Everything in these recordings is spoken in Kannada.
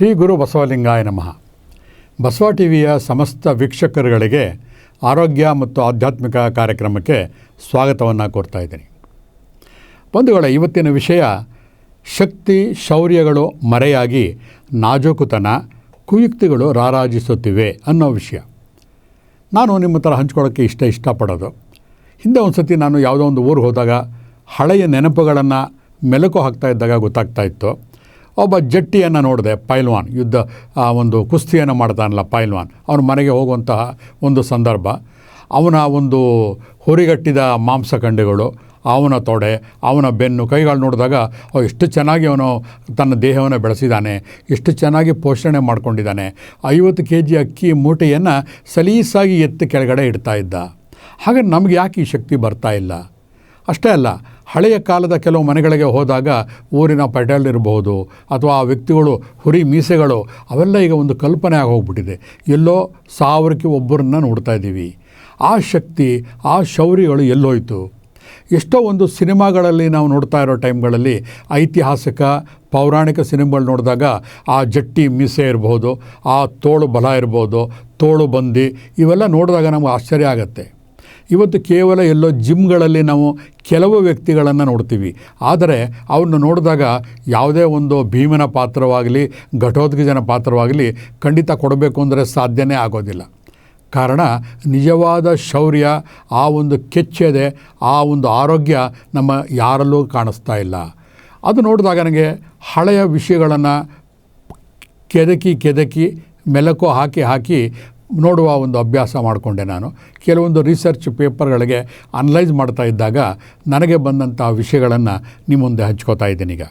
ಶ್ರೀ ಗುರು ಬಸವಲಿಂಗಾಯ ನಮಃ. ಬಸವ ಟಿ ವಿಯ ಸಮಸ್ತ ವೀಕ್ಷಕರುಗಳಿಗೆ ಆರೋಗ್ಯ ಮತ್ತು ಆಧ್ಯಾತ್ಮಿಕ ಕಾರ್ಯಕ್ರಮಕ್ಕೆ ಸ್ವಾಗತವನ್ನು ಕೋರ್ತಾ ಇದ್ದೀನಿ. ಬಂಧುಗಳ, ಇವತ್ತಿನ ವಿಷಯ ಶಕ್ತಿ ಶೌರ್ಯಗಳು ಮರೆಯಾಗಿ ನಾಜೂಕುತನ, ಕುಯುಕ್ತಿಗಳು ರಾರಾಜಿಸುತ್ತಿವೆ ಅನ್ನೋ ವಿಷಯ. ನಾನು ನಿಮ್ಮ ಥರ ಹಂಚ್ಕೊಳ್ಳೋಕ್ಕೆ ಇಷ್ಟ ಇಷ್ಟಪಡೋದು. ಹಿಂದೆ ಒಂದು ಸತಿ ನಾನು ಯಾವುದೋ ಒಂದು ಊರಿಗೆ ಹೋದಾಗ ಹಳೆಯ ನೆನಪುಗಳನ್ನು ಮೆಲುಕು ಹಾಕ್ತಾ ಇದ್ದಾಗ ಗೊತ್ತಾಗ್ತಾ ಇತ್ತು. ಒಬ್ಬ ಜಟ್ಟಿಯನ್ನು ನೋಡಿದೆ, ಪೈಲ್ವಾನ್. ಯುದ್ಧ, ಆ, ಒಂದು ಕುಸ್ತಿಯನ್ನು ಮಾಡ್ತಾನಲ್ಲ ಪೈಲ್ವಾನ್. ಅವನ ಮನೆಗೆ ಹೋಗುವಂತಹ ಒಂದು ಸಂದರ್ಭ. ಅವನ ಒಂದು ಹುರಿಗಟ್ಟಿದ ಮಾಂಸಖಂಡಗಳು ಅವನ ತೊಡೆ, ಅವನ ಬೆನ್ನು, ಕೈಗಳು ನೋಡಿದಾಗ ಅವು ಎಷ್ಟು ಚೆನ್ನಾಗಿ ಅವನು ತನ್ನ ದೇಹವನ್ನು ಬೆಳೆಸಿದ್ದಾನೆ ಎಷ್ಟು ಚೆನ್ನಾಗಿ ಪೋಷಣೆ ಮಾಡ್ಕೊಂಡಿದ್ದಾನೆ ಐವತ್ತು ಕೆ ಜಿ ಅಕ್ಕಿ ಮೂಟೆಯನ್ನು ಸಲೀಸಾಗಿ ಎತ್ತು ಕೆಳಗಡೆ ಇಡ್ತಾ ಇದ್ದ. ಹಾಗೆ ನಮಗೆ ಯಾಕೆ ಈ ಶಕ್ತಿ ಬರ್ತಾ ಇಲ್ಲ? ಅಷ್ಟೇ ಅಲ್ಲ ಹಳೆಯ ಕಾಲದ ಕೆಲವು ಮನೆಗಳಿಗೆ ಹೋದಾಗ ಊರಿನ ಪಟೇಲ್ ಇರಬಹುದು ಅಥವಾ ಆ ವ್ಯಕ್ತಿಗಳು ಹುರಿ ಮೀಸೆಗಳು, ಅವೆಲ್ಲ ಈಗ ಒಂದು ಕಲ್ಪನೆ ಆಗಿ ಹೋಗ್ಬಿಟ್ಟಿದೆ ಎಲ್ಲೋ ಸಾವಿರಕ್ಕೆ ಒಬ್ಬರನ್ನ ನೋಡ್ತಾ ಇದ್ದೀವಿ. ಆ ಶಕ್ತಿ, ಆ ಶೌರ್ಯಗಳು ಎಲ್ಲೋಯ್ತು. ಎಷ್ಟೋ ಒಂದು ಸಿನಿಮಾಗಳಲ್ಲಿ ನಾವು ನೋಡ್ತಾ ಇರೋ ಟೈಮ್ಗಳಲ್ಲಿ ಐತಿಹಾಸಿಕ, ಪೌರಾಣಿಕ ಸಿನಿಮಾಗಳು ನೋಡಿದಾಗ ಆ ಜಟ್ಟಿ ಮೀಸೆ ಇರ್ಬೋದು, ಆ ತೋಳು ಬಲ ಇರ್ಬೋದು, ತೋಳು ಬಂದಿ ಇವೆಲ್ಲ ನೋಡಿದಾಗ ನಮಗೆ ಆಶ್ಚರ್ಯ ಆಗುತ್ತೆ. ಇವತ್ತು ಕೇವಲ ಎಲ್ಲೋ ಜಿಮ್ಗಳಲ್ಲಿ ನಾವು ಕೆಲವು ವ್ಯಕ್ತಿಗಳನ್ನು ನೋಡ್ತೀವಿ. ಆದರೆ ಅವ್ರನ್ನ ನೋಡಿದಾಗ ಯಾವುದೇ ಒಂದು ಭೀಮನ ಪಾತ್ರವಾಗಲಿ, ಘಟೋದ್ಗಜನ ಪಾತ್ರವಾಗಲಿ ಖಂಡಿತ ಕೊಡಬೇಕು ಅಂದರೆ ಸಾಧ್ಯನೇ ಆಗೋದಿಲ್ಲ. ಕಾರಣ ನಿಜವಾದ ಶೌರ್ಯ, ಆ ಒಂದು ಕೆಚ್ಚೆದೆ, ಆ ಒಂದು ಆರೋಗ್ಯ ನಮ್ಮ ಯಾರಲ್ಲೂ ಕಾಣಿಸ್ತಾ ಇಲ್ಲ. ಅದು ನೋಡಿದಾಗ ನನಗೆ ಹಳೆಯ ವಿಷಯಗಳನ್ನು ಕೆದಕಿ ಕೆದಕಿ, ಮೆಲಕು ಹಾಕಿ ಹಾಕಿ ನೋಡುವ ಒಂದು ಅಭ್ಯಾಸ ಮಾಡಿಕೊಂಡೆ ನಾನು. ಕೆಲವೊಂದು ರಿಸರ್ಚ್ ಪೇಪರ್ಗಳಿಗೆ ಅನಲೈಸ್ ಮಾಡ್ತಾ ಇದ್ದಾಗ ನನಗೆ ಬಂದಂಥ ವಿಷಯಗಳನ್ನು ನಿಮ್ಮ ಮುಂದೆ ಹಂಚ್ಕೋತಾ ಇದ್ದೀನಿ ಈಗ.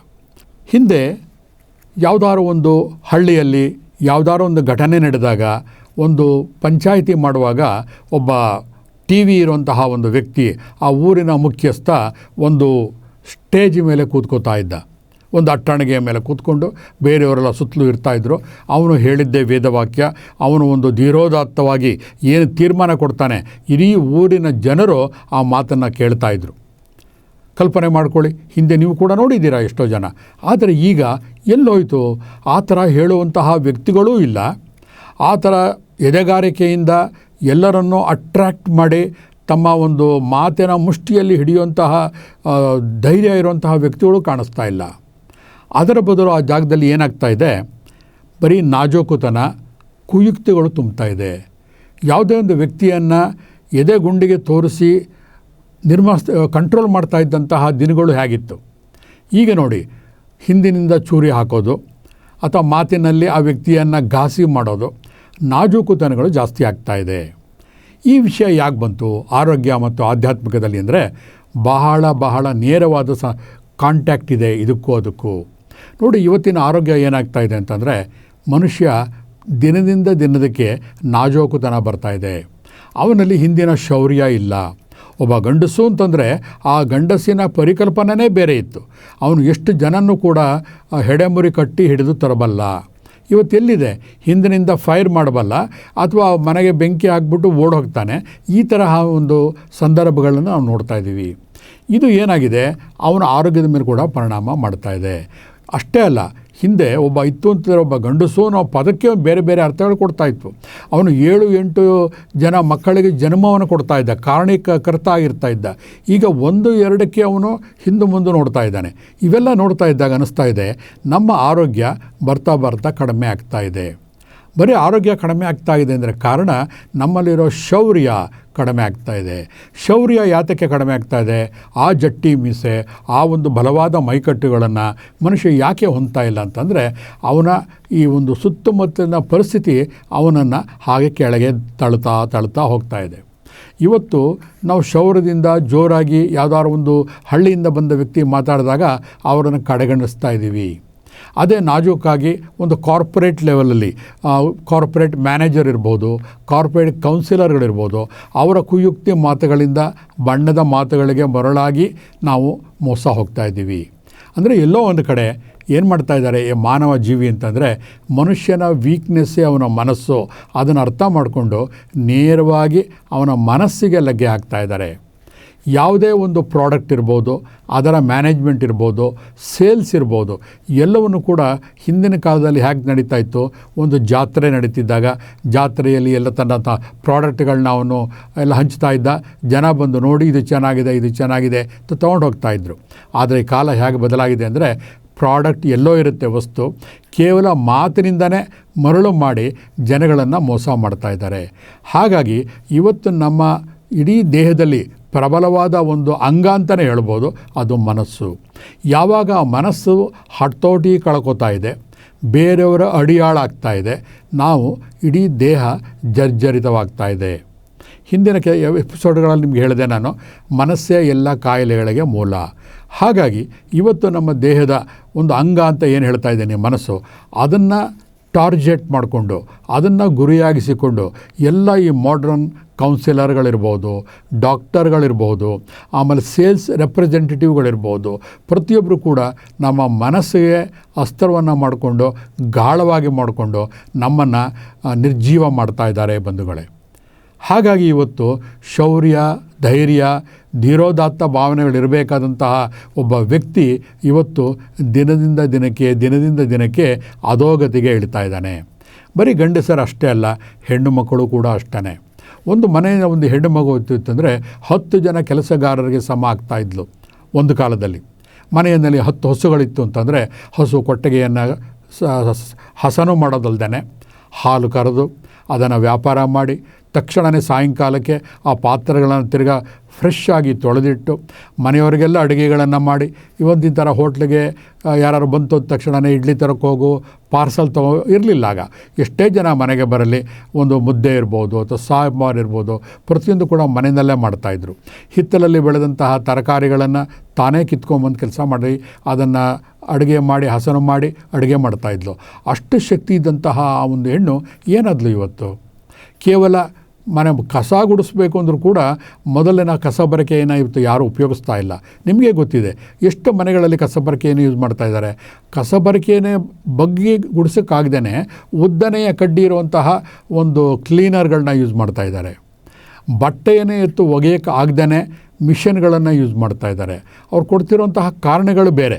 ಹಿಂದೆ ಯಾವುದಾದ್ರು ಒಂದು ಹಳ್ಳಿಯಲ್ಲಿ ಯಾವುದಾದ್ರು ಒಂದು ಘಟನೆ ನಡೆದಾಗ ಒಂದು ಪಂಚಾಯಿತಿ ಮಾಡುವಾಗ ಒಬ್ಬ ಟಿ ವಿ ಇರುವಂತಹ ಒಂದು ವ್ಯಕ್ತಿ ಆ ಊರಿನ ಮುಖ್ಯಸ್ಥ ಒಂದು ಸ್ಟೇಜ್ ಮೇಲೆ ಕೂತ್ಕೋತಾ ಇದ್ದ. ಒಂದು ಅಟ್ಟಣಿಗೆಯ ಮೇಲೆ ಕೂತ್ಕೊಂಡು ಬೇರೆಯವರೆಲ್ಲ ಸುತ್ತಲೂ ಇರ್ತಾಯಿದ್ರು ಅವನು ಹೇಳಿದ್ದೇ ವೇದವಾಕ್ಯ, ಅವನು ಒಂದು ಧೀರೋದಾತ್ತವಾಗಿ ಏನು ತೀರ್ಮಾನ ಕೊಡ್ತಾನೆ, ಇಡೀ ಊರಿನ ಜನರು ಆ ಮಾತನ್ನು ಕೇಳ್ತಾ ಇದ್ರು. ಕಲ್ಪನೆ ಮಾಡ್ಕೊಳ್ಳಿ, ಹಿಂದೆ ನೀವು ಕೂಡ ನೋಡಿದ್ದೀರಾ ಎಷ್ಟೋ ಜನ. ಆದರೆ ಈಗ ಎಲ್ಲೋಯಿತು, ಆ ಥರ ಹೇಳುವಂತಹ ವ್ಯಕ್ತಿಗಳೂ ಇಲ್ಲ. ಆ ಥರ ಎದೆಗಾರಿಕೆಯಿಂದ ಎಲ್ಲರನ್ನೂ ಅಟ್ರ್ಯಾಕ್ಟ್ ಮಾಡಿ ತಮ್ಮ ಒಂದು ಮಾತಿನ ಮುಷ್ಟಿಯಲ್ಲಿ ಹಿಡಿಯುವಂತಹ ಧೈರ್ಯ ಇರುವಂತಹ ವ್ಯಕ್ತಿಗಳು ಕಾಣಿಸ್ತಾ ಇಲ್ಲ. ಅದರ ಬದಲು ಆ ಜಾಗದಲ್ಲಿ ಏನಾಗ್ತಾ ಇದೆ? ಬರೀ ನಾಜೋಕುತನ, ಕುಯುಕ್ತಿಗಳು ತುಂಬ್ತಾ ಇದೆ. ಯಾವುದೇ ಒಂದು ವ್ಯಕ್ತಿಯನ್ನು ಎದೆ ಗುಂಡಿಗೆ ತೋರಿಸಿ ನಿರ್ಮಾಸ್ ಕಂಟ್ರೋಲ್ ಮಾಡ್ತಾ ಇದ್ದಂತಹ ದಿನಗಳು ಹೇಗಿತ್ತು? ಈಗ ನೋಡಿ, ಹಿಂದಿನಿಂದ ಚೂರಿ ಹಾಕೋದು, ಅಥವಾ ಮಾತಿನಲ್ಲಿ ಆ ವ್ಯಕ್ತಿಯನ್ನು ಘಾಸಿ ಮಾಡೋದು, ನಾಜೂಕುತನಗಳು ಜಾಸ್ತಿ ಆಗ್ತಾ ಇದೆ. ಈ ವಿಷಯ ಯಾಕೆ ಬಂತು? ಆರೋಗ್ಯ ಮತ್ತು ಆಧ್ಯಾತ್ಮಿಕದಲ್ಲಿ ಅಂದರೆ ಬಹಳ ಬಹಳ ನೇರವಾದ ಸ ಕಾಂಟ್ಯಾಕ್ಟ್ ಇದೆ ಇದಕ್ಕೂ ಅದಕ್ಕೂ. ನೋಡಿ, ಇವತ್ತಿನ ಆರೋಗ್ಯ ಏನಾಗ್ತಾ ಇದೆ ಅಂತಂದರೆ, ಮನುಷ್ಯ ದಿನದಿಂದ ದಿನದಕ್ಕೆ ನಾಜೋಕುತನ ಬರ್ತಾ ಇದೆ. ಅವನಲ್ಲಿ ಹಿಂದಿನ ಶೌರ್ಯ ಇಲ್ಲ. ಒಬ್ಬ ಗಂಡಸು ಅಂತಂದರೆ, ಆ ಗಂಡಸಿನ ಪರಿಕಲ್ಪನೆನೇ ಬೇರೆ ಇತ್ತು. ಅವನು ಎಷ್ಟು ಜನನೂ ಕೂಡ ಹೆಡೆಮುರಿ ಕಟ್ಟಿ ಹಿಡಿದು ತರಬಲ್ಲ. ಇವತ್ತೆಲ್ಲಿದೆ ಹಿಂದಿನಿಂದ ಫೈರ್ ಮಾಡಬಲ್ಲ, ಅಥವಾ ಮನೆಗೆ ಬೆಂಕಿ ಹಾಕ್ಬಿಟ್ಟು ಓಡ್ ಹೋಗ್ತಾನೆ ಈ ತರಹ ಒಂದು ಸಂದರ್ಭಗಳನ್ನು ನಾವು ನೋಡ್ತಾ ಇದ್ದೀವಿ. ಇದು ಏನಾಗಿದೆ? ಅವನ ಆರೋಗ್ಯದ ಮೇಲೆ ಕೂಡ ಪರಿಣಾಮ ಮಾಡ್ತಾ ಅಷ್ಟೇ ಅಲ್ಲ, ಹಿಂದೆ ಒಬ್ಬ ಇತ್ತು ಅಂತಂದರೆ ಒಬ್ಬ ಗಂಡಸು ನಾವು ಪದಕ್ಕೆ ಬೇರೆ ಬೇರೆ ಅರ್ಥಗಳು ಕೊಡ್ತಾ ಇತ್ತು. ಅವನು ಏಳು ಎಂಟು ಜನ ಮಕ್ಕಳಿಗೆ ಜನ್ಮವನ್ನು ಕೊಡ್ತಾ ಇದ್ದ, ಕಾರಣಿಕ ಕರ್ತ ಆಗಿರ್ತಾ ಇದ್ದ. ಈಗ ಒಂದು ಎರಡಕ್ಕೆ ಅವನು ಹಿಂದೆ ಮುಂದೆ ನೋಡ್ತಾ ಇದ್ದಾನೆ. ಇವೆಲ್ಲ ನೋಡ್ತಾ ಇದ್ದಾಗ ಅನ್ನಿಸ್ತಾ ಇದೆ, ನಮ್ಮ ಆರೋಗ್ಯ ಬರ್ತಾ ಬರ್ತಾ ಕಡಿಮೆ ಆಗ್ತಾ ಇದೆ. ಬರೀ ಆರೋಗ್ಯ ಕಡಿಮೆ ಆಗ್ತಾ ಇದೆ ಅಂದರೆ ಕಾರಣ ನಮ್ಮಲ್ಲಿರೋ ಶೌರ್ಯ ಕಡಿಮೆ ಆಗ್ತಾ ಇದೆ. ಶೌರ್ಯ ಯಾತಕ್ಕೆ ಕಡಿಮೆ ಆಗ್ತಾ ಇದೆ? ಆ ಜಟ್ಟಿ ಮೀಸೆ, ಆ ಒಂದು ಬಲವಾದ ಮೈಕಟ್ಟುಗಳನ್ನು ಮನುಷ್ಯ ಯಾಕೆ ಹೊಂದ್ತಾ ಇಲ್ಲ ಅಂತಂದರೆ ಅವನ ಈ ಒಂದು ಸುತ್ತಮುತ್ತಲಿನ ಪರಿಸ್ಥಿತಿ ಅವನನ್ನು ಹಾಗೆ ಕೆಳಗೆ ತಳ್ತಾ ತಳ್ತಾ ಹೋಗ್ತಾ ಇದೆ. ಇವತ್ತು ನಾವು ಶೌರ್ಯದಿಂದ ಜೋರಾಗಿ ಯಾವುದಾದ್ರು ಒಂದು ಹಳ್ಳಿಯಿಂದ ಬಂದ ವ್ಯಕ್ತಿ ಮಾತಾಡಿದಾಗ ಅವರನ್ನು ಕಡೆಗಣಿಸ್ತಾ ಇದ್ದೀವಿ. ಅದೇ ನಾಜೂಕಾಗಿ ಒಂದು ಕಾರ್ಪೊರೇಟ್ ಲೆವೆಲಲ್ಲಿ ಕಾರ್ಪೊರೇಟ್ ಮ್ಯಾನೇಜರ್ ಇರ್ಬೋದು, ಕಾರ್ಪೊರೇಟ್ ಕೌನ್ಸಿಲರ್ಗಳಿರ್ಬೋದು, ಅವರ ಕುಯುಕ್ತಿ ಮಾತುಗಳಿಂದ ಬಣ್ಣದ ಮಾತುಗಳಿಗೆ ಮರಳಾಗಿ ನಾವು ಮೋಸ ಹೋಗ್ತಾ ಇದ್ದೀವಿ. ಅಂದರೆ ಎಲ್ಲೋ ಒಂದು ಕಡೆ ಏನು ಮಾಡ್ತಾ ಇದ್ದಾರೆ ಈ ಮಾನವ ಜೀವಿ ಅಂತಂದರೆ ಮನುಷ್ಯನ ವೀಕ್ನೆಸ್ಸೇ ಅವನ ಮನಸ್ಸು ಅದನ್ನು ಅರ್ಥ ಮಾಡಿಕೊಂಡು ನೇರವಾಗಿ ಅವನ ಮನಸ್ಸಿಗೆ ಲಗ್ಗೆ ಹಾಕ್ತಾ ಇದ್ದಾರೆ. ಯಾವುದೇ ಒಂದು ಪ್ರಾಡಕ್ಟ್ ಇರ್ಬೋದು, ಅದರ ಮ್ಯಾನೇಜ್ಮೆಂಟ್ ಇರ್ಬೋದು, ಸೇಲ್ಸ್ ಇರ್ಬೋದು, ಎಲ್ಲವನ್ನು ಕೂಡ ಹಿಂದಿನ ಕಾಲದಲ್ಲಿ ಹೇಗೆ ನಡೀತಾ ಇತ್ತು? ಒಂದು ಜಾತ್ರೆ ನಡೀತಿದ್ದಾಗ ಜಾತ್ರೆಯಲ್ಲಿ ಎಲ್ಲ ತನ್ನ ತ ಪ್ರಾಡಕ್ಟ್ಗಳನ್ನ ಅವನು ಎಲ್ಲ ಹಂಚ್ತಾ ಇದ್ದ. ಜನ ಬಂದು ನೋಡಿ, ಇದು ಚೆನ್ನಾಗಿದೆ ಇದು ಚೆನ್ನಾಗಿದೆ ಅಂತ ತೊಗೊಂಡು ಹೋಗ್ತಾಯಿದ್ರು ಆದರೆ ಕಾಲ ಹೇಗೆ ಬದಲಾಗಿದೆ ಅಂದರೆ ಪ್ರಾಡಕ್ಟ್ ಎಲ್ಲೋ ಇರುತ್ತೆ ವಸ್ತು, ಕೇವಲ ಮಾತಿನಿಂದನೇ ಮರಳು ಮಾಡಿ ಜನಗಳನ್ನು ಮೋಸ ಮಾಡ್ತಾ ಇದ್ದಾರೆ. ಹಾಗಾಗಿ ಇವತ್ತು ನಮ್ಮ ಇಡೀ ದೇಹದಲ್ಲಿ ಪ್ರಬಲವಾದ ಒಂದು ಅಂಗ ಅಂತಲೇ ಹೇಳ್ಬೋದು, ಅದು ಮನಸ್ಸು. ಯಾವಾಗ ಮನಸ್ಸು ಹತೋಟಿ ಕಳ್ಕೊತಾ ಇದೆ, ಬೇರೆಯವರ ಅಡಿಯಾಳಾಗ್ತಾ ಇದೆ, ನಾವು ಇಡೀ ದೇಹ ಜರ್ಜರಿತವಾಗ್ತಾ ಇದೆ. ಹಿಂದಿನ ಕೆ ಎಪಿಸೋಡ್ಗಳಲ್ಲಿ ನಿಮ್ಗೆ ಹೇಳಿದೆ ನಾನು, ಮನಸ್ಸೇ ಎಲ್ಲ ಕಾಯಿಲೆಗಳಿಗೆ ಮೂಲ. ಹಾಗಾಗಿ ಇವತ್ತು ನಮ್ಮ ದೇಹದ ಒಂದು ಅಂಗ ಅಂತ ಏನು ಹೇಳ್ತಾ ಇದ್ದೇನೆ ಮನಸ್ಸು, ಅದನ್ನು ಟಾರ್ಗೆಟ್ ಮಾಡಿಕೊಂಡು, ಅದನ್ನು ಗುರಿಯಾಗಿಸಿಕೊಂಡು ಎಲ್ಲ ಈ ಮಾಡ್ರನ್ ಕೌನ್ಸಿಲರ್ಗಳಿರ್ಬೋದು ಡಾಕ್ಟರ್ಗಳಿರ್ಬೋದು ಆಮೇಲೆ ಸೇಲ್ಸ್ ರೆಪ್ರೆಸೆಂಟೇಟಿವ್ಗಳಿರ್ಬೋದು ಪ್ರತಿಯೊಬ್ಬರು ಕೂಡ ನಮ್ಮ ಮನಸ್ಸಿಗೆ ಅಸ್ತ್ರವನ್ನು ಮಾಡಿಕೊಂಡು, ಗಾಳವಾಗಿ ಮಾಡಿಕೊಂಡು ನಮ್ಮನ್ನು ನಿರ್ಜೀವ ಮಾಡ್ತಾ ಇದ್ದಾರೆ ಬಂಧುಗಳೇ. ಹಾಗಾಗಿ ಇವತ್ತು ಶೌರ್ಯ, ಧೈರ್ಯ ಧೀರೋದಾತ್ತ ಭಾವನೆಗಳಿರಬೇಕಾದಂತಹ ಒಬ್ಬ ವ್ಯಕ್ತಿ ಇವತ್ತು ದಿನದಿಂದ ದಿನಕ್ಕೆ ದಿನದಿಂದ ದಿನಕ್ಕೆ ಅಧೋಗತಿಗೆ ಇಳಿತಾ ಇದ್ದಾನೆ. ಬರೀ ಗಂಡಸರು ಅಷ್ಟೇ ಅಲ್ಲ, ಹೆಣ್ಣು ಮಕ್ಕಳು ಕೂಡ ಅಷ್ಟೇ ಒಂದು ಮನೆಯ ಒಂದು ಹೆಣ್ಣು ಮಗು ಇತ್ತಿತ್ತಂದರೆ ಹತ್ತು ಜನ ಕೆಲಸಗಾರರಿಗೆ ಸಮ ಆಗ್ತಾ ಇದ್ಲು ಒಂದು ಕಾಲದಲ್ಲಿ. ಮನೆಯಲ್ಲಿ ಹತ್ತು ಹಸುಗಳಿತ್ತು ಅಂತಂದರೆ ಹಸು ಕೊಟ್ಟಿಗೆಯನ್ನು ಹಸನು ಮಾಡೋದಲ್ದೇ ಹಾಲು ಕರೆದು ಅದನ್ನು ವ್ಯಾಪಾರ ಮಾಡಿ ತಕ್ಷಣವೇ ಸಾಯಂಕಾಲಕ್ಕೆ ಆ ಪಾತ್ರೆಗಳನ್ನು ತಿರ್ಗಾ ಫ್ರೆಶ್ ಆಗಿ ತೊಳೆದಿಟ್ಟು ಮನೆಯವರಿಗೆಲ್ಲ ಅಡುಗೆಗಳನ್ನು ಮಾಡಿ, ಇವತ್ತಿನ ಥರ ಹೋಟ್ಲಿಗೆ ಯಾರು ಬಂತು ಅಂದ ತಕ್ಷಣವೇ ಇಡ್ಲಿ ತರಕ್ಕೆ ಹೋಗು ಪಾರ್ಸಲ್ ತಗೋ, ಇರಲಿಲ್ಲ ಆಗ. ಎಷ್ಟೇ ಜನ ಮನೆಗೆ ಬರಲಿ, ಒಂದು ಮುದ್ದೆ ಇರ್ಬೋದು ಅಥವಾ ಸಾಂಬಾರು ಇರ್ಬೋದು, ಪ್ರತಿಯೊಂದು ಕೂಡ ಮನೆಯಲ್ಲೇ ಮಾಡ್ತಾಯಿದ್ರು ಹಿತ್ತಲಲ್ಲಿ ಬೆಳೆದಂತಹ ತರಕಾರಿಗಳನ್ನು ತಾನೇ ಕಿತ್ಕೊಂಬಂದು ಕೆಲಸ ಮಾಡಿ, ಅದನ್ನು ಅಡುಗೆ ಮಾಡಿ, ಹಸನು ಮಾಡಿ ಅಡುಗೆ ಮಾಡ್ತಾಯಿದ್ಲು ಅಷ್ಟು ಶಕ್ತಿ ಇದ್ದಂತಹ ಆ ಒಂದು ಹೆಣ್ಣು ಏನಾದ್ಲು ಇವತ್ತು? ಕೇವಲ ಮನೆ ಕಸ ಗುಡಿಸ್ಬೇಕು ಅಂದರೂ ಕೂಡ ಮೊದಲಿನ ಕಸ ಬರಕೆಯನ್ನು ಇವತ್ತು ಯಾರೂ ಉಪಯೋಗಿಸ್ತಾ ಇಲ್ಲ. ನಿಮಗೆ ಗೊತ್ತಿದೆ, ಎಷ್ಟು ಮನೆಗಳಲ್ಲಿ ಕಸ ಬರಕೆಯನ್ನು ಯೂಸ್ ಮಾಡ್ತಾ ಇದ್ದಾರೆ. ಕಸ ಬರಕೆಯೇ ಬಗ್ಗಿ ಗುಡಿಸೋಕ್ಕಾಗ್ದೇ ಉದ್ದನೆಯ ಕಡ್ಡಿ ಇರುವಂತಹ ಒಂದು ಕ್ಲೀನರ್ಗಳನ್ನ ಯೂಸ್ ಮಾಡ್ತಾ ಇದ್ದಾರೆ. ಬಟ್ಟೆಯನ್ನೇ ಎತ್ತು ಒಗೆಯೋಕ್ಕೆ ಆಗ್ದೇ ಮಿಷನ್ಗಳನ್ನು ಯೂಸ್ ಮಾಡ್ತಾ ಇದ್ದಾರೆ. ಅವ್ರು ಕೊಡ್ತಿರುವಂತಹ ಕಾರಣಗಳು ಬೇರೆ.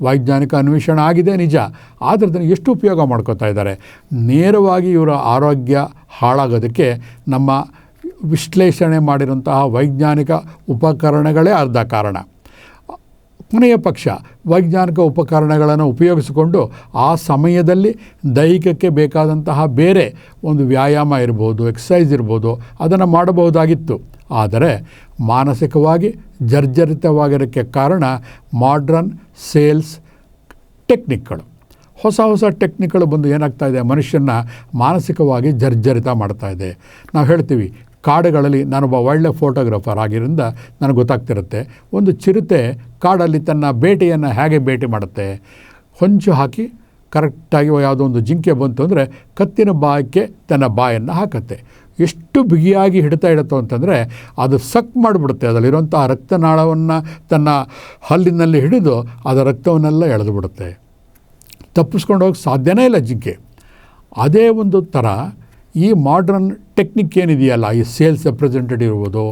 ವೈಜ್ಞಾನಿಕ ಅನ್ವೇಷಣೆ ಆಗಿದೆ ನಿಜ. ಆದರೆ ಅದನ್ನು ಎಷ್ಟು ಉಪಯೋಗ ಮಾಡ್ಕೋತಾ ಇದ್ದಾರೆ? ನೇರವಾಗಿ ಇವರ ಆರೋಗ್ಯ ಹಾಳಾಗೋದಕ್ಕೆ ನಮ್ಮ ವಿಶ್ಲೇಷಣೆ ಮಾಡಿರುವಂತಹ ವೈಜ್ಞಾನಿಕ ಉಪಕರಣಗಳೇ ಅರ್ಧ ಕಾರಣ. ಕೊನೆಯ ಪಕ್ಷ, ವೈಜ್ಞಾನಿಕ ಉಪಕರಣಗಳನ್ನು ಉಪಯೋಗಿಸಿಕೊಂಡು ಆ ಸಮಯದಲ್ಲಿ ದೈಹಿಕಕ್ಕೆ ಬೇಕಾದಂತಹ ಬೇರೆ ಒಂದು ವ್ಯಾಯಾಮ ಇರ್ಬೋದು ಎಕ್ಸಸೈಸ್ ಇರ್ಬೋದು, ಅದನ್ನು ಮಾಡಬಹುದಾಗಿತ್ತು. ಆದರೆ ಮಾನಸಿಕವಾಗಿ ಜರ್ಜರಿತವಾಗಿರೋಕ್ಕೆ ಕಾರಣ ಮಾಡ್ರನ್ ಸೇಲ್ಸ್ ಟೆಕ್ನಿಕ್ಗಳು ಹೊಸ ಹೊಸ ಟೆಕ್ನಿಕ್ಗಳು ಬಂದು ಏನಾಗ್ತಾ ಇದೆ? ಮನುಷ್ಯನ ಮಾನಸಿಕವಾಗಿ ಜರ್ಜರಿತ ಮಾಡ್ತಾ ಇದೆ. ನಾವು ಹೇಳ್ತೀವಿ, ಕಾಡುಗಳಲ್ಲಿ ನಾನೊಬ್ಬ ಒಳ್ಳೆ ಫೋಟೋಗ್ರಾಫರ್ ಆಗಿದ್ದರಿಂದ ನನಗೆ ಗೊತ್ತಾಗ್ತಿರುತ್ತೆ. ಒಂದು ಚಿರತೆ ಕಾಡಲ್ಲಿ ತನ್ನ ಬೇಟೆಯನ್ನು ಹೇಗೆ ಭೇಟಿ ಮಾಡುತ್ತೆ? ಹೊಂಚು ಹಾಕಿ ಕರೆಕ್ಟಾಗಿ ಯಾವುದೋ ಒಂದು ಜಿಂಕೆ ಬಂತು ಅಂದರೆ ಕತ್ತಿನ ಬಾಯಕ್ಕೆ ತನ್ನ ಬಾಯನ್ನು ಹಾಕತ್ತೆ. ಎಷ್ಟು ಬಿಗಿಯಾಗಿ ಹಿಡ್ತಾ ಇಡುತ್ತೋ ಅಂತಂದರೆ ಅದು ಸಕ್ ಮಾಡಿಬಿಡುತ್ತೆ. ಅದರಲ್ಲಿರುವಂಥ ರಕ್ತನಾಳವನ್ನು ತನ್ನ ಹಲ್ಲಿನಲ್ಲಿ ಹಿಡಿದು ಅದರ ರಕ್ತವನ್ನೆಲ್ಲ ಎಳೆದು ಬಿಡುತ್ತೆ. ತಪ್ಪಿಸ್ಕೊಂಡು ಹೋಗಕ್ಕೆ ಸಾಧ್ಯನೇ ಇಲ್ಲ ಜಿಗ್ಗೆ. ಅದೇ ಒಂದು ಥರ ಈ ಮಾಡ್ರನ್ ಟೆಕ್ನಿಕ್ ಏನಿದೆಯಲ್ಲ, ಈ ಸೇಲ್ಸ್ ರೆಪ್ರೆಸೆಂಟೇಟಿವ್ ಇರ್ಬೋದು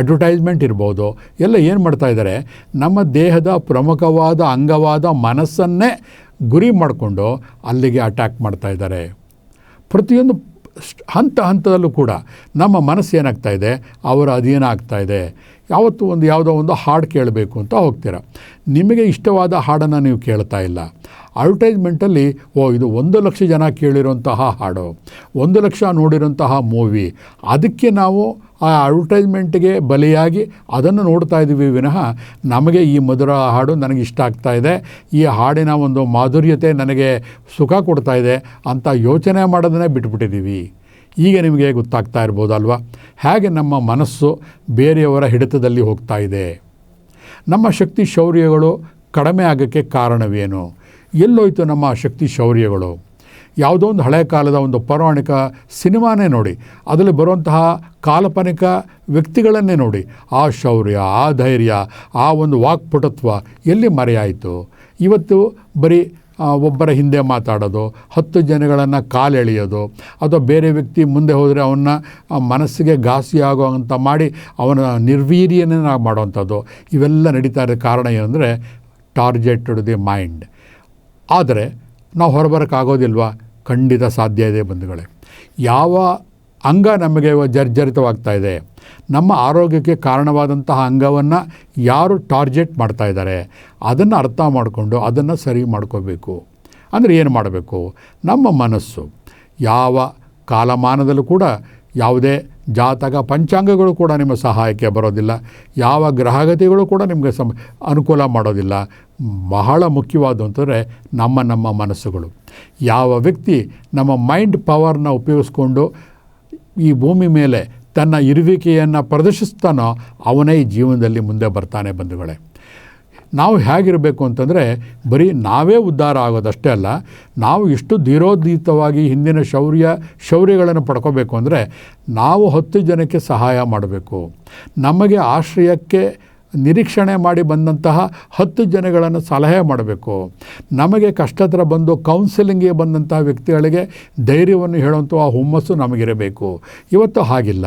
ಅಡ್ವರ್ಟೈಸ್ಮೆಂಟ್ ಇರ್ಬೋದು, ಎಲ್ಲ ಏನು ಮಾಡ್ತಾ ಇದ್ದಾರೆ, ನಮ್ಮ ದೇಹದ ಪ್ರಮುಖವಾದ ಅಂಗವಾದ ಮನಸ್ಸನ್ನೇ ಗುರಿ ಮಾಡಿಕೊಂಡು ಅಲ್ಲಿಗೆ ಅಟ್ಯಾಕ್ ಮಾಡ್ತಾ ಇದ್ದಾರೆ. ಪ್ರತಿಯೊಂದು ಹಂತ ಹಂತದಲ್ಲೂ ಕೂಡ ನಮ್ಮ ಮನಸ್ಸು ಏನಾಗ್ತಾ ಇದೆ? ಅವರ ಅಧೀನ ಆಗ್ತಾ ಇದೆ. ಯಾವತ್ತೂ ಒಂದು ಯಾವುದೋ ಒಂದು ಹಾಡು ಕೇಳಬೇಕು ಅಂತ ಹೋಗ್ತೀರ? ನಿಮಗೆ ಇಷ್ಟವಾದ ಹಾಡನ್ನು ನೀವು ಕೇಳ್ತಾ ಇಲ್ಲ. ಅಡ್ವರ್ಟೈಸ್ಮೆಂಟಲ್ಲಿ, ಓ, ಇದು ಒಂದು ಲಕ್ಷ ಜನ ಕೇಳಿರುವಂತಹ ಹಾಡು, ಒಂದು ಲಕ್ಷ ನೋಡಿರುವಂತಹ ಮೂವಿ, ಅದಕ್ಕೆ ನಾವು ಆ ಅಡ್ವರ್ಟೈಸ್ಮೆಂಟ್ಗೆ ಬಲಿಯಾಗಿ ಅದನ್ನು ನೋಡ್ತಾ ಇದ್ದೀವಿ ವಿನಃ ನಮಗೆ ಈ ಮಧುರ ಹಾಡು ನನಗೆ ಇಷ್ಟ ಆಗ್ತಾ ಇದೆ. ಈ ಹಾಡಿನ ಒಂದು ಮಾಧುರ್ಯತೆ ನನಗೆ ಸುಖ ಕೊಡ್ತಾ ಇದೆ ಅಂತ ಯೋಚನೆ ಮಾಡೋದನ್ನೇ ಬಿಟ್ಬಿಟ್ಟಿದ್ದೀವಿ. ಈಗ ನಿಮಗೆ ಗೊತ್ತಾಗ್ತಾ ಇರ್ಬೋದಲ್ವಾ? ಹೇಗೆ ನಮ್ಮ ಮನಸ್ಸು ಬೇರೆಯವರ ಹಿಡಿತದಲ್ಲಿ ಹೋಗ್ತಾ ಇದೆ? ನಮ್ಮ ಶಕ್ತಿ ಶೌರ್ಯಗಳು ಕಡಿಮೆ ಆಗೋಕ್ಕೆ ಕಾರಣವೇನು? ಎಲ್ಲೋಯ್ತು ನಮ್ಮ ಶಕ್ತಿ ಶೌರ್ಯಗಳು? ಯಾವುದೋ ಒಂದು ಹಳೆಯ ಕಾಲದ ಒಂದು ಪೌರಾಣಿಕ ಸಿನಿಮಾನೇ ನೋಡಿ, ಅದರಲ್ಲಿ ಬರುವಂತಹ ಕಾಲ್ಪನಿಕ ವ್ಯಕ್ತಿಗಳನ್ನೇ ನೋಡಿ. ಆ ಶೌರ್ಯ, ಆ ಧೈರ್ಯ, ಆ ಒಂದು ವಾಕ್ಪಟುತ್ವ ಎಲ್ಲಿ ಮರೆಯಾಯಿತು? ಇವತ್ತು ಬರೀ ಒಬ್ಬರ ಹಿಂದೆ ಮಾತಾಡೋದು, ಹತ್ತು ಜನಗಳನ್ನು ಕಾಲೆಳೆಯೋದು, ಅಥವಾ ಬೇರೆ ವ್ಯಕ್ತಿ ಮುಂದೆ ಹೋದರೆ ಅವನ್ನ ಮನಸ್ಸಿಗೆ ಘಾಸಿಯಾಗುವಂಥ ಮಾಡಿ ಅವನ ನಿರ್ವೀರ್ಯನ ಮಾಡುವಂಥದ್ದು. ಇವೆಲ್ಲ ನಡೀತಾ ಇರೋ ಕಾರಣ ಏನಂದರೆ, ಟಾರ್ಗೆಟೆಡ್ ದಿ ಮೈಂಡ್. ಆದರೆ, ನಾವು ಹೊರಬರೋಕ್ಕಾಗೋದಿಲ್ವಾ ಖಂಡಿತ ಸಾಧ್ಯ ಇದೆ ಬಂಧುಗಳೇ. ಯಾವ ಅಂಗ ನಮಗೆ ಜರ್ಜರಿತವಾಗ್ತಾ ಇದೆ, ನಮ್ಮ ಆರೋಗ್ಯಕ್ಕೆ ಕಾರಣವಾದಂತಹ ಅಂಗವನ್ನು ಯಾರು ಟಾರ್ಗೆಟ್ ಮಾಡ್ತಾ ಇದ್ದಾರೆ, ಅದನ್ನು ಅರ್ಥ ಮಾಡಿಕೊಂಡು ಅದನ್ನು ಸರಿ ಮಾಡ್ಕೋಬೇಕು. ಅಂದರೆ ಏನು ಮಾಡಬೇಕು? ನಮ್ಮ ಮನಸ್ಸು, ಯಾವ ಕಾಲಮಾನದಲ್ಲೂ ಕೂಡ ಯಾವುದೇ ಜಾತಕ ಪಂಚಾಂಗಗಳು ಕೂಡ ನಿಮ್ಮ ಸಹಾಯಕ್ಕೆ ಬರೋದಿಲ್ಲ, ಯಾವ ಗ್ರಹಗತಿಗಳು ಕೂಡ ನಿಮಗೆ ಸಮ ಅನುಕೂಲ ಮಾಡೋದಿಲ್ಲ. ಬಹಳ ಮುಖ್ಯವಾದ ಅಂತಂದರೆ ನಮ್ಮ ನಮ್ಮ ಮನಸ್ಸುಗಳು. ಯಾವ ವ್ಯಕ್ತಿ ನಮ್ಮ ಮೈಂಡ್ ಪವರ್ನ ಉಪಯೋಗಿಸ್ಕೊಂಡು ಈ ಭೂಮಿ ಮೇಲೆ ತನ್ನ ಇರುವಿಕೆಯನ್ನು ಪ್ರದರ್ಶಿಸ್ತಾನೋ ಅವನೇ ಜೀವನದಲ್ಲಿ ಮುಂದೆ ಬರ್ತಾನೆ ಬಂಧುಗಳೇ. ನಾವು ಹೇಗಿರಬೇಕು ಅಂತಂದರೆ ಬರೀ ನಾವೇ ಉದ್ಧಾರ ಆಗೋದಷ್ಟೇ ಅಲ್ಲ, ನಾವು ಇಷ್ಟು ಧೀರೋದ್ದೀತವಾಗಿ ಹಿಂದಿನ ಶೌರ್ಯ, ಶೌರ್ಯಗಳನ್ನು ಪಡ್ಕೋಬೇಕು ಅಂದರೆ ನಾವು ಹತ್ತು ಜನಕ್ಕೆ ಸಹಾಯ ಮಾಡಬೇಕು. ನಮಗೆ ಆಶ್ರಯಕ್ಕೆ ನಿರೀಕ್ಷಣೆ ಮಾಡಿ ಬಂದಂತಹ ಹತ್ತು ಜನಗಳನ್ನು ಸಲಹೆ ಮಾಡಬೇಕು. ನಮಗೆ ಕಷ್ಟತ್ರ ಬಂದು ಕೌನ್ಸಿಲಿಂಗ್ಗೆ ಬಂದಂತಹ ವ್ಯಕ್ತಿಗಳಿಗೆ ಧೈರ್ಯವನ್ನು ಹೇಳುವಂಥ ಆ ಹುಮ್ಮಸ್ಸು ನಮಗಿರಬೇಕು. ಇವತ್ತು ಹಾಗಿಲ್ಲ.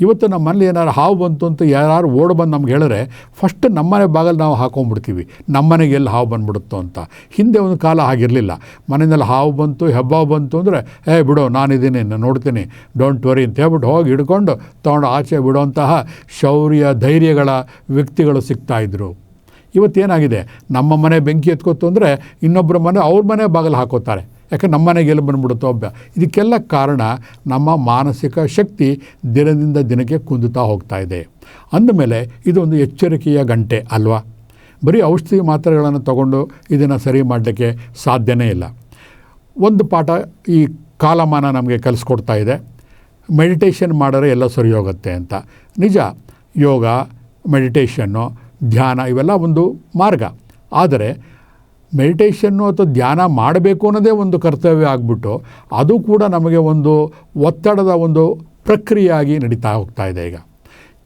ಇವತ್ತು ನಮ್ಮಲ್ಲಿ ಏನಾರು ಹಾವು ಬಂತು ಅಂತ ಯಾರು ಓಡ್ ಬಂದು ನಮ್ಗೆ ಹೇಳಿದ್ರೆ ಫಸ್ಟ್ ನಮ್ಮನೆ ಬಾಗಲು ನಾವು ಹಾಕೊಂಡ್ಬಿಡ್ತೀವಿ ನಮ್ಮನೆಗೆ ಎಲ್ಲಿ ಹಾವು ಬಂದ್ಬಿಡುತ್ತೋ ಅಂತ. ಹಿಂದೆ ಒಂದು ಕಾಲ ಆಗಿರಲಿಲ್ಲ ಮನೆಯಲ್ಲಿ ಹಾವು ಬಂತು, ಹೆಬ್ಬಾವು ಬಂತು ಅಂದರೆ, ಏ ಬಿಡು, ನಾನಿದ್ದೀನಿ, ನಾನು ನೋಡ್ತೀನಿ. ಡೋಂಟ್ ವರಿ ಅಂತ ಹೇಳ್ಬಿಟ್ಟು ಹೋಗಿ ಹಿಡ್ಕೊಂಡು ತೊಗೊಂಡು ಆಚೆ ಬಿಡುವಂತಹ ಶೌರ್ಯ, ಧೈರ್ಯಗಳ ವ್ಯಕ್ತಿಗಳು ಸಿಗ್ತಾಯಿದ್ರು ಇವತ್ತೇನಾಗಿದೆ? ನಮ್ಮ ಮನೆ ಬೆಂಕಿ ಎತ್ಕೊತು ಅಂದರೆ ಇನ್ನೊಬ್ಬರ ಮನೆ ಅವ್ರ ಮನೆ ಬಾಗಿಲು ಹಾಕೋತಾರೆ. ಯಾಕೆ? ನಮ್ಮ ಮನೆಗೆ ಎಲ್ಲಿ ಬಂದ್ಬಿಡುತ್ತೋ ಒಬ್ಬ ಇದಕ್ಕೆಲ್ಲ ಕಾರಣ ನಮ್ಮ ಮಾನಸಿಕ ಶಕ್ತಿ ದಿನದಿಂದ ದಿನಕ್ಕೆ ಕುಂದುತ್ತಾ ಹೋಗ್ತಾ ಇದೆ. ಅಂದಮೇಲೆ ಇದೊಂದು ಎಚ್ಚರಿಕೆಯ ಗಂಟೆ ಅಲ್ವಾ? ಬರೀ ಔಷಧಿ ಮಾತ್ರೆಗಳನ್ನು ತಗೊಂಡು ಇದನ್ನು ಸರಿ ಮಾಡಲಿಕ್ಕೆ ಸಾಧ್ಯನೇ ಇಲ್ಲ. ಒಂದು ಪಾಠ ಈ ಕಾಲಮಾನ ನಮಗೆ ಕಲಿಸ್ಕೊಡ್ತಾ ಇದೆ. ಮೆಡಿಟೇಷನ್ ಮಾಡಿದ್ರೆ ಎಲ್ಲ ಸರಿ ಹೋಗುತ್ತೆ ಅಂತ. ನಿಜ, ಯೋಗ ಮೆಡಿಟೇಷನ್ನು ಧ್ಯಾನ, ಇವೆಲ್ಲ ಒಂದು ಮಾರ್ಗ. ಆದರೆ ಮೆಡಿಟೇಷನ್ನು ಅಥವಾ ಧ್ಯಾನ ಮಾಡಬೇಕು ಅನ್ನೋದೇ ಒಂದು ಕರ್ತವ್ಯ ಆಗಿಬಿಟ್ಟು ಅದು ಕೂಡ ನಮಗೆ ಒಂದು ಒತ್ತಡದ ಒಂದು ಪ್ರಕ್ರಿಯೆಯಾಗಿ ನಡೀತಾ ಹೋಗ್ತಾ ಇದೆ ಈಗ.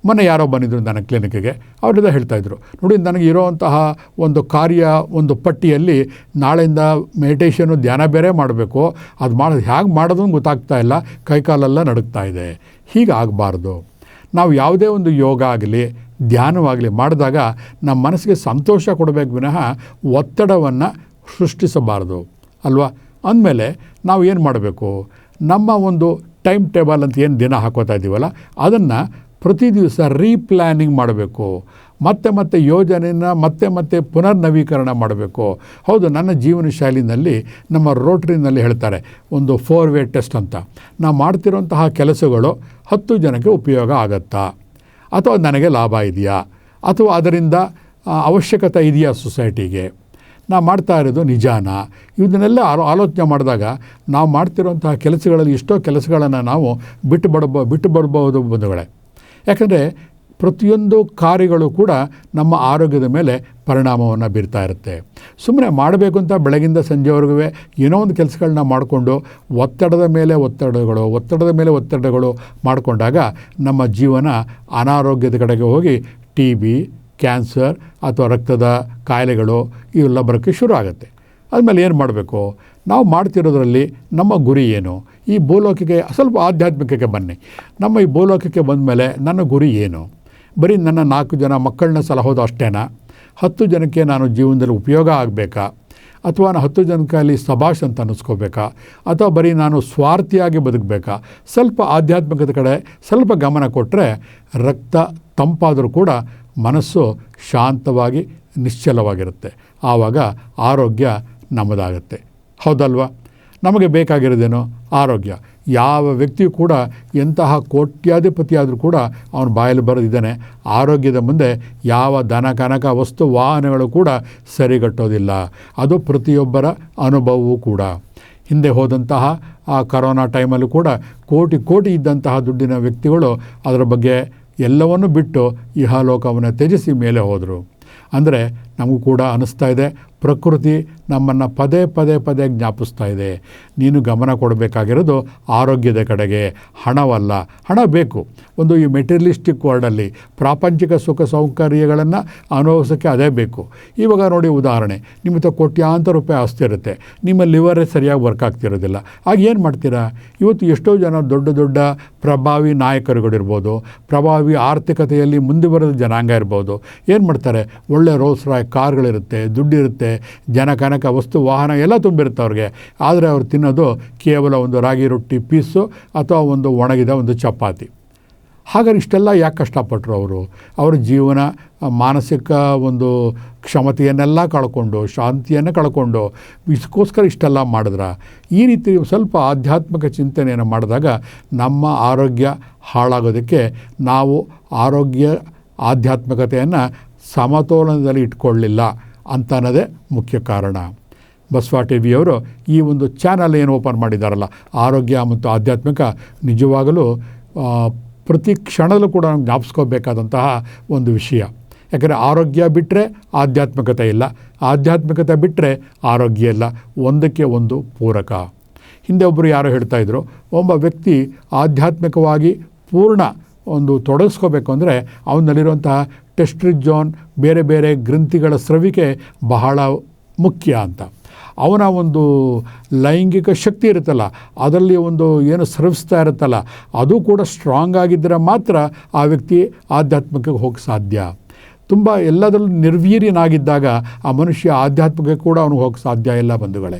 ಮೊನ್ನೆ ಯಾರೋ ಬಂದಿದ್ದರು ನನ್ನ ಕ್ಲಿನಿಕ್ಗೆ, ಅವರೆಲ್ಲ ಹೇಳ್ತಾಯಿದ್ರು ನೋಡಿ, ನನಗೆ ಇರೋವಂತಹ ಒಂದು ಕಾರ್ಯ, ಒಂದು ಪಟ್ಟಿಯಲ್ಲಿ ನಾಳೆಯಿಂದ ಮೆಡಿಟೇಷನ್ನು ಧ್ಯಾನ ಬೇರೆ ಮಾಡಬೇಕು. ಅದು ಮಾಡೋದು ಹೇಗೆ ಮಾಡೋದು ಗೊತ್ತಾಗ್ತಾ ಇಲ್ಲ. ಕೈಕಾಲೆಲ್ಲ ನಡುಗ್ತಾ ಇದೆ. ಹೀಗಾಗಬಾರ್ದು. ನಾವು ಯಾವುದೇ ಒಂದು ಯೋಗ ಆಗಲಿ ಧ್ಯಾನವಾಗಲಿ ಮಾಡಿದಾಗ ನಮ್ಮ ಮನಸ್ಸಿಗೆ ಸಂತೋಷ ಕೊಡಬೇಕು ವಿನಃ ಒತ್ತಡವನ್ನು ಸೃಷ್ಟಿಸಬಾರ್ದು, ಅಲ್ವಾ? ಅಂದಮೇಲೆ ನಾವು ಏನು ಮಾಡಬೇಕು? ನಮ್ಮ ಒಂದು ಟೈಮ್ ಟೇಬಲ್ ಅಂತ ಏನು ದಿನ ಹಾಕೋತಾ ಇದ್ದೀವಲ್ಲ, ಅದನ್ನು ಪ್ರತಿ ದಿವಸ ರೀಪ್ಲ್ಯಾನಿಂಗ್ ಮಾಡಬೇಕು. ಮತ್ತೆ ಮತ್ತೆ ಯೋಜನೆಯನ್ನು ಮತ್ತೆ ಮತ್ತೆ ಪುನರ್ನವೀಕರಣ ಮಾಡಬೇಕು. ಹೌದು, ನನ್ನ ಜೀವನ ಶೈಲಿನಲ್ಲಿ, ನಮ್ಮ ರೋಟ್ರಿನಲ್ಲಿ ಹೇಳ್ತಾರೆ, ಒಂದು ಫೋರ್ ವೇ ಟೆಸ್ಟ್ ಅಂತ. ನಾವು ಮಾಡ್ತಿರೋಂತಹ ಕೆಲಸಗಳು ಹತ್ತು ಜನಕ್ಕೆ ಉಪಯೋಗ ಆಗತ್ತಾ? ಅಥವಾ ನನಗೆ ಲಾಭ ಇದೆಯಾ? ಅಥವಾ ಅದರಿಂದ ಅವಶ್ಯಕತೆ ಇದೆಯಾ ಸೊಸೈಟಿಗೆ? ನಾವು ಮಾಡ್ತಾ ಇರೋದು ನಿಜಾನ? ಇದನ್ನೆಲ್ಲ ಆಲೋ, ಆಲೋಚನೆ ಮಾಡಿದಾಗ ನಾವು ಮಾಡ್ತಿರೋಂತಹ ಕೆಲಸಗಳಲ್ಲಿ ಎಷ್ಟೋ ಕೆಲಸಗಳನ್ನು ನಾವು ಬಿಟ್ಟು ಬಡಬ, ಬಿಟ್ಟು ಬರಬಹುದು ಬಂಧುಗಳೇ. ಯಾಕಂದರೆ ಪ್ರತಿಯೊಂದು ಕಾರ್ಯಗಳು ಕೂಡ ನಮ್ಮ ಆರೋಗ್ಯದ ಮೇಲೆ ಪರಿಣಾಮವನ್ನು ಬೀರ್ತಾ ಇರುತ್ತೆ. ಸುಮ್ಮನೆ ಮಾಡಬೇಕು ಅಂತ ಬೆಳಗಿಂದ ಸಂಜೆವರೆಗೂ ಏನೋ ಒಂದು ಕೆಲಸಗಳನ್ನ ಮಾಡಿಕೊಂಡು ಒತ್ತಡದ ಮೇಲೆ ಒತ್ತಡಗಳು, ಒತ್ತಡದ ಮೇಲೆ ಒತ್ತಡಗಳು ಮಾಡಿಕೊಂಡಾಗ ನಮ್ಮ ಜೀವನ ಅನಾರೋಗ್ಯದ ಕಡೆಗೆ ಹೋಗಿ ಟಿ ಬಿ ಕ್ಯಾನ್ಸರ್ ಅಥವಾ ರಕ್ತದ ಕಾಯಿಲೆಗಳು ಇವೆಲ್ಲ ಬರೋಕ್ಕೆ ಶುರು ಆಗುತ್ತೆ. ಆದಮೇಲೆ ಏನು ಮಾಡಬೇಕು? ನಾವು ಮಾಡ್ತಿರೋದ್ರಲ್ಲಿ ನಮ್ಮ ಗುರಿ ಏನು? ಈ ಭೂಲೋಕಕ್ಕೆ, ಸ್ವಲ್ಪ ಆಧ್ಯಾತ್ಮಿಕಕ್ಕೆ ಬನ್ನಿ. ನಮ್ಮ ಈ ಭೂಲೋಕಕ್ಕೆ ಬಂದ ಮೇಲೆ ನನ್ನ ಗುರಿ ಏನು? ಬರೀ ನನ್ನ ನಾಲ್ಕು ಜನ ಮಕ್ಕಳನ್ನ ಸಲಹೋದು ಅಷ್ಟೇನಾ? ಹತ್ತು ಜನಕ್ಕೆ ನಾನು ಜೀವನದಲ್ಲಿ ಉಪಯೋಗ ಆಗಬೇಕಾ? ಅಥವಾ ನಾನು ಹತ್ತು ಜನಕ್ಕೆ ಅಲ್ಲಿ ಸಭಾಷ್ ಅಂತ ಅನ್ನಿಸ್ಕೋಬೇಕಾ? ಅಥವಾ ಬರೀ ನಾನು ಸ್ವಾರ್ಥಿಯಾಗಿ ಬದುಕಬೇಕಾ? ಸ್ವಲ್ಪ ಆಧ್ಯಾತ್ಮಿಕದ ಕಡೆ ಸ್ವಲ್ಪ ಗಮನ ಕೊಟ್ಟರೆ ರಕ್ತ ತಂಪಾದರೂ ಕೂಡ ಮನಸ್ಸು ಶಾಂತವಾಗಿ ನಿಶ್ಚಲವಾಗಿರುತ್ತೆ. ಆವಾಗ ಆರೋಗ್ಯ ನಮ್ಮದಾಗತ್ತೆ. ಹೌದಲ್ವಾ? ನಮಗೆ ಬೇಕಾಗಿರೋದೇನೋ? ಆರೋಗ್ಯ. ಯಾವ ವ್ಯಕ್ತಿಯು ಕೂಡ ಎಂತಹ ಕೋಟ್ಯಾಧಿಪತಿಯಾದರೂ ಕೂಡ ಅವನು ಬಾಯಲ್ಲಿ ಬರೆದಿದ್ದಾನೆ. ಆರೋಗ್ಯದ ಮುಂದೆ ಯಾವ ದನ ಕನಕ, ವಸ್ತು, ವಾಹನಗಳು ಕೂಡ ಸರಿಗಟ್ಟೋದಿಲ್ಲ. ಅದು ಪ್ರತಿಯೊಬ್ಬರ ಅನುಭವವೂ ಕೂಡ. ಹಿಂದೆ ಹೋದಂತಹ ಆ ಕರೋನಾ ಟೈಮಲ್ಲೂ ಕೂಡ ಕೋಟಿ ಕೋಟಿ ಇದ್ದಂತಹ ದುಡ್ಡಿನ ವ್ಯಕ್ತಿಗಳು ಅದರ ಬಗ್ಗೆ ಎಲ್ಲವನ್ನು ಬಿಟ್ಟು ಇಹಲೋಕವನ್ನು ತ್ಯಜಿಸಿ ಮೇಲೆ ಹೋದರು. ಅಂದರೆ ನಮಗೂ ಕೂಡ ಅನ್ನಿಸ್ತಾ ಇದೆ, ಪ್ರಕೃತಿ ನಮ್ಮನ್ನು ಪದೇ ಪದೇ ಪದೇ ಜ್ಞಾಪಿಸ್ತಾ ಇದೆ. ನೀನು ಗಮನ ಕೊಡಬೇಕಾಗಿರೋದು ಆರೋಗ್ಯದ ಕಡೆಗೆ. ಹಣವಲ್ಲ. ಹಣ ಬೇಕು. ಒಂದು ಈ ಮೆಟೀರಿಯಲಿಸ್ಟಿಕ್ ವರ್ಲ್ಡಲ್ಲಿ ಪ್ರಾಪಂಚಿಕ ಸುಖ ಸೌಕರ್ಯಗಳನ್ನು ಅನುಭವಿಸೋಕ್ಕೆ ಅದೇ ಬೇಕು. ಇವಾಗ ನೋಡಿ ಉದಾಹರಣೆ. ನಿಮ್ಮ ಹತ್ರ ಕೋಟ್ಯಾಂತರ ರೂಪಾಯಿ ಆಸ್ತಿ ಇರುತ್ತೆ. ನಿಮ್ಮ ಲಿವರೇ ಸರಿಯಾಗಿ ವರ್ಕ್ ಆಗ್ತಿರೋದಿಲ್ಲ. ಆಗ ಏನು ಮಾಡ್ತೀರಾ? ಇವತ್ತು ಎಷ್ಟೋ ಜನ ದೊಡ್ಡ ದೊಡ್ಡ ಪ್ರಭಾವಿ ನಾಯಕರುಗಳಿರ್ಬೋದು. ಪ್ರಭಾವಿ ಆರ್ಥಿಕತೆಯಲ್ಲಿ ಮುಂದೆ ಬರೋದು ಜನಾಂಗ ಇರ್ಬೋದು. ಏನು ಮಾಡ್ತಾರೆ? ಒಳ್ಳೆ ರೋಲ್ಸ್ ರಾಯ್ ಕಾರ್ಗಳಿರುತ್ತೆ, ದುಡ್ಡಿರುತ್ತೆ, ಜನ ಕನಕ ವಸ್ತು, ವಾಹನ ಎಲ್ಲ ತುಂಬಿರುತ್ತೆ ಅವ್ರಿಗೆ. ಆದರೆ ಅವ್ರು ತಿನ್ನೋದು ಕೇವಲ ಒಂದು ರಾಗಿ ರೊಟ್ಟಿ ಪೀಸು ಅಥವಾ ಒಂದು ಒಣಗಿದ ಒಂದು ಚಪಾತಿ. ಹಾಗಾದ್ರೆ ಇಷ್ಟೆಲ್ಲ ಯಾಕೆ ಕಷ್ಟಪಟ್ಟರು ಅವರು? ಅವರ ಜೀವನ, ಮಾನಸಿಕ ಒಂದು ಕ್ಷಮತೆಯನ್ನೆಲ್ಲ ಕಳ್ಕೊಂಡು, ಶಾಂತಿಯನ್ನು ಕಳ್ಕೊಂಡು ಇದಕ್ಕೋಸ್ಕರ ಇಷ್ಟೆಲ್ಲ ಮಾಡಿದ್ರ? ಈ ರೀತಿ ಸ್ವಲ್ಪ ಆಧ್ಯಾತ್ಮಿಕ ಚಿಂತನೆಯನ್ನು ಮಾಡಿದಾಗ ನಮ್ಮ ಆರೋಗ್ಯ ಹಾಳಾಗೋದಕ್ಕೆ ನಾವು ಆರೋಗ್ಯ, ಆಧ್ಯಾತ್ಮಿಕತೆಯನ್ನು ಸಮತೋಲನದಲ್ಲಿ ಇಟ್ಕೊಳ್ಳಿಲ್ಲ. ಅಂತ ಅನ್ನೋದೇ ಮುಖ್ಯ ಕಾರಣ. ಬಸವ ಟಿ ವಿಯವರು ಈ ಒಂದು ಚಾನಲ್ ಏನು ಓಪನ್ ಮಾಡಿದ್ದಾರಲ್ಲ ಆರೋಗ್ಯ ಮತ್ತು ಆಧ್ಯಾತ್ಮಿಕ ನಿಜವಾಗಲೂ ಪ್ರತಿ ಕ್ಷಣದಲ್ಲೂ ಕೂಡ ನಾವು ಜ್ಞಾಪಿಸ್ಕೋಬೇಕಾದಂತಹ ಒಂದು ವಿಷಯ. ಯಾಕಂದರೆ ಆರೋಗ್ಯ ಬಿಟ್ಟರೆ ಆಧ್ಯಾತ್ಮಿಕತೆ ಇಲ್ಲ. ಆಧ್ಯಾತ್ಮಿಕತೆ ಬಿಟ್ಟರೆ ಆರೋಗ್ಯ ಇಲ್ಲ. ಒಂದಕ್ಕೆ ಒಂದು ಪೂರಕ. ಹಿಂದೆ ಒಬ್ಬರು ಯಾರೋ ಹೇಳ್ತಾ ಇದ್ದರು ಒಬ್ಬ ವ್ಯಕ್ತಿ ಆಧ್ಯಾತ್ಮಿಕವಾಗಿ ಪೂರ್ಣ ಒಂದು ತೊಡಗಿಸ್ಕೋಬೇಕು ಅಂದರೆ ಅವನಲ್ಲಿರುವಂತಹ ಟೆಸ್ಟ್ರಿಜೋನ್ ಬೇರೆ ಬೇರೆ ಗ್ರಂಥಿಗಳ ಸ್ರವಿಕೆ ಬಹಳ ಮುಖ್ಯ ಅಂತ. ಅವನ ಒಂದು ಲೈಂಗಿಕ ಶಕ್ತಿ ಇರುತ್ತಲ್ಲ, ಅದರಲ್ಲಿ ಒಂದು ಏನು ಸ್ರವಿಸ್ತಾ ಇರುತ್ತಲ್ಲ, ಅದು ಕೂಡ ಸ್ಟ್ರಾಂಗ್ ಆಗಿದ್ದರೆ ಮಾತ್ರ ಆ ವ್ಯಕ್ತಿ ಆಧ್ಯಾತ್ಮಕ್ಕೆ ಹೋಗಕ್ಕೆ ಸಾಧ್ಯ. ತುಂಬ ಎಲ್ಲದರಲ್ಲೂ ನಿರ್ವೀರ್ಯನಾಗಿದ್ದಾಗ ಆ ಮನುಷ್ಯ ಆಧ್ಯಾತ್ಮಿಕ ಕೂಡ ಅವನಿಗೆ ಹೋಗಕ್ಕೆ ಸಾಧ್ಯ ಇಲ್ಲ ಬಂಧುಗಳೇ.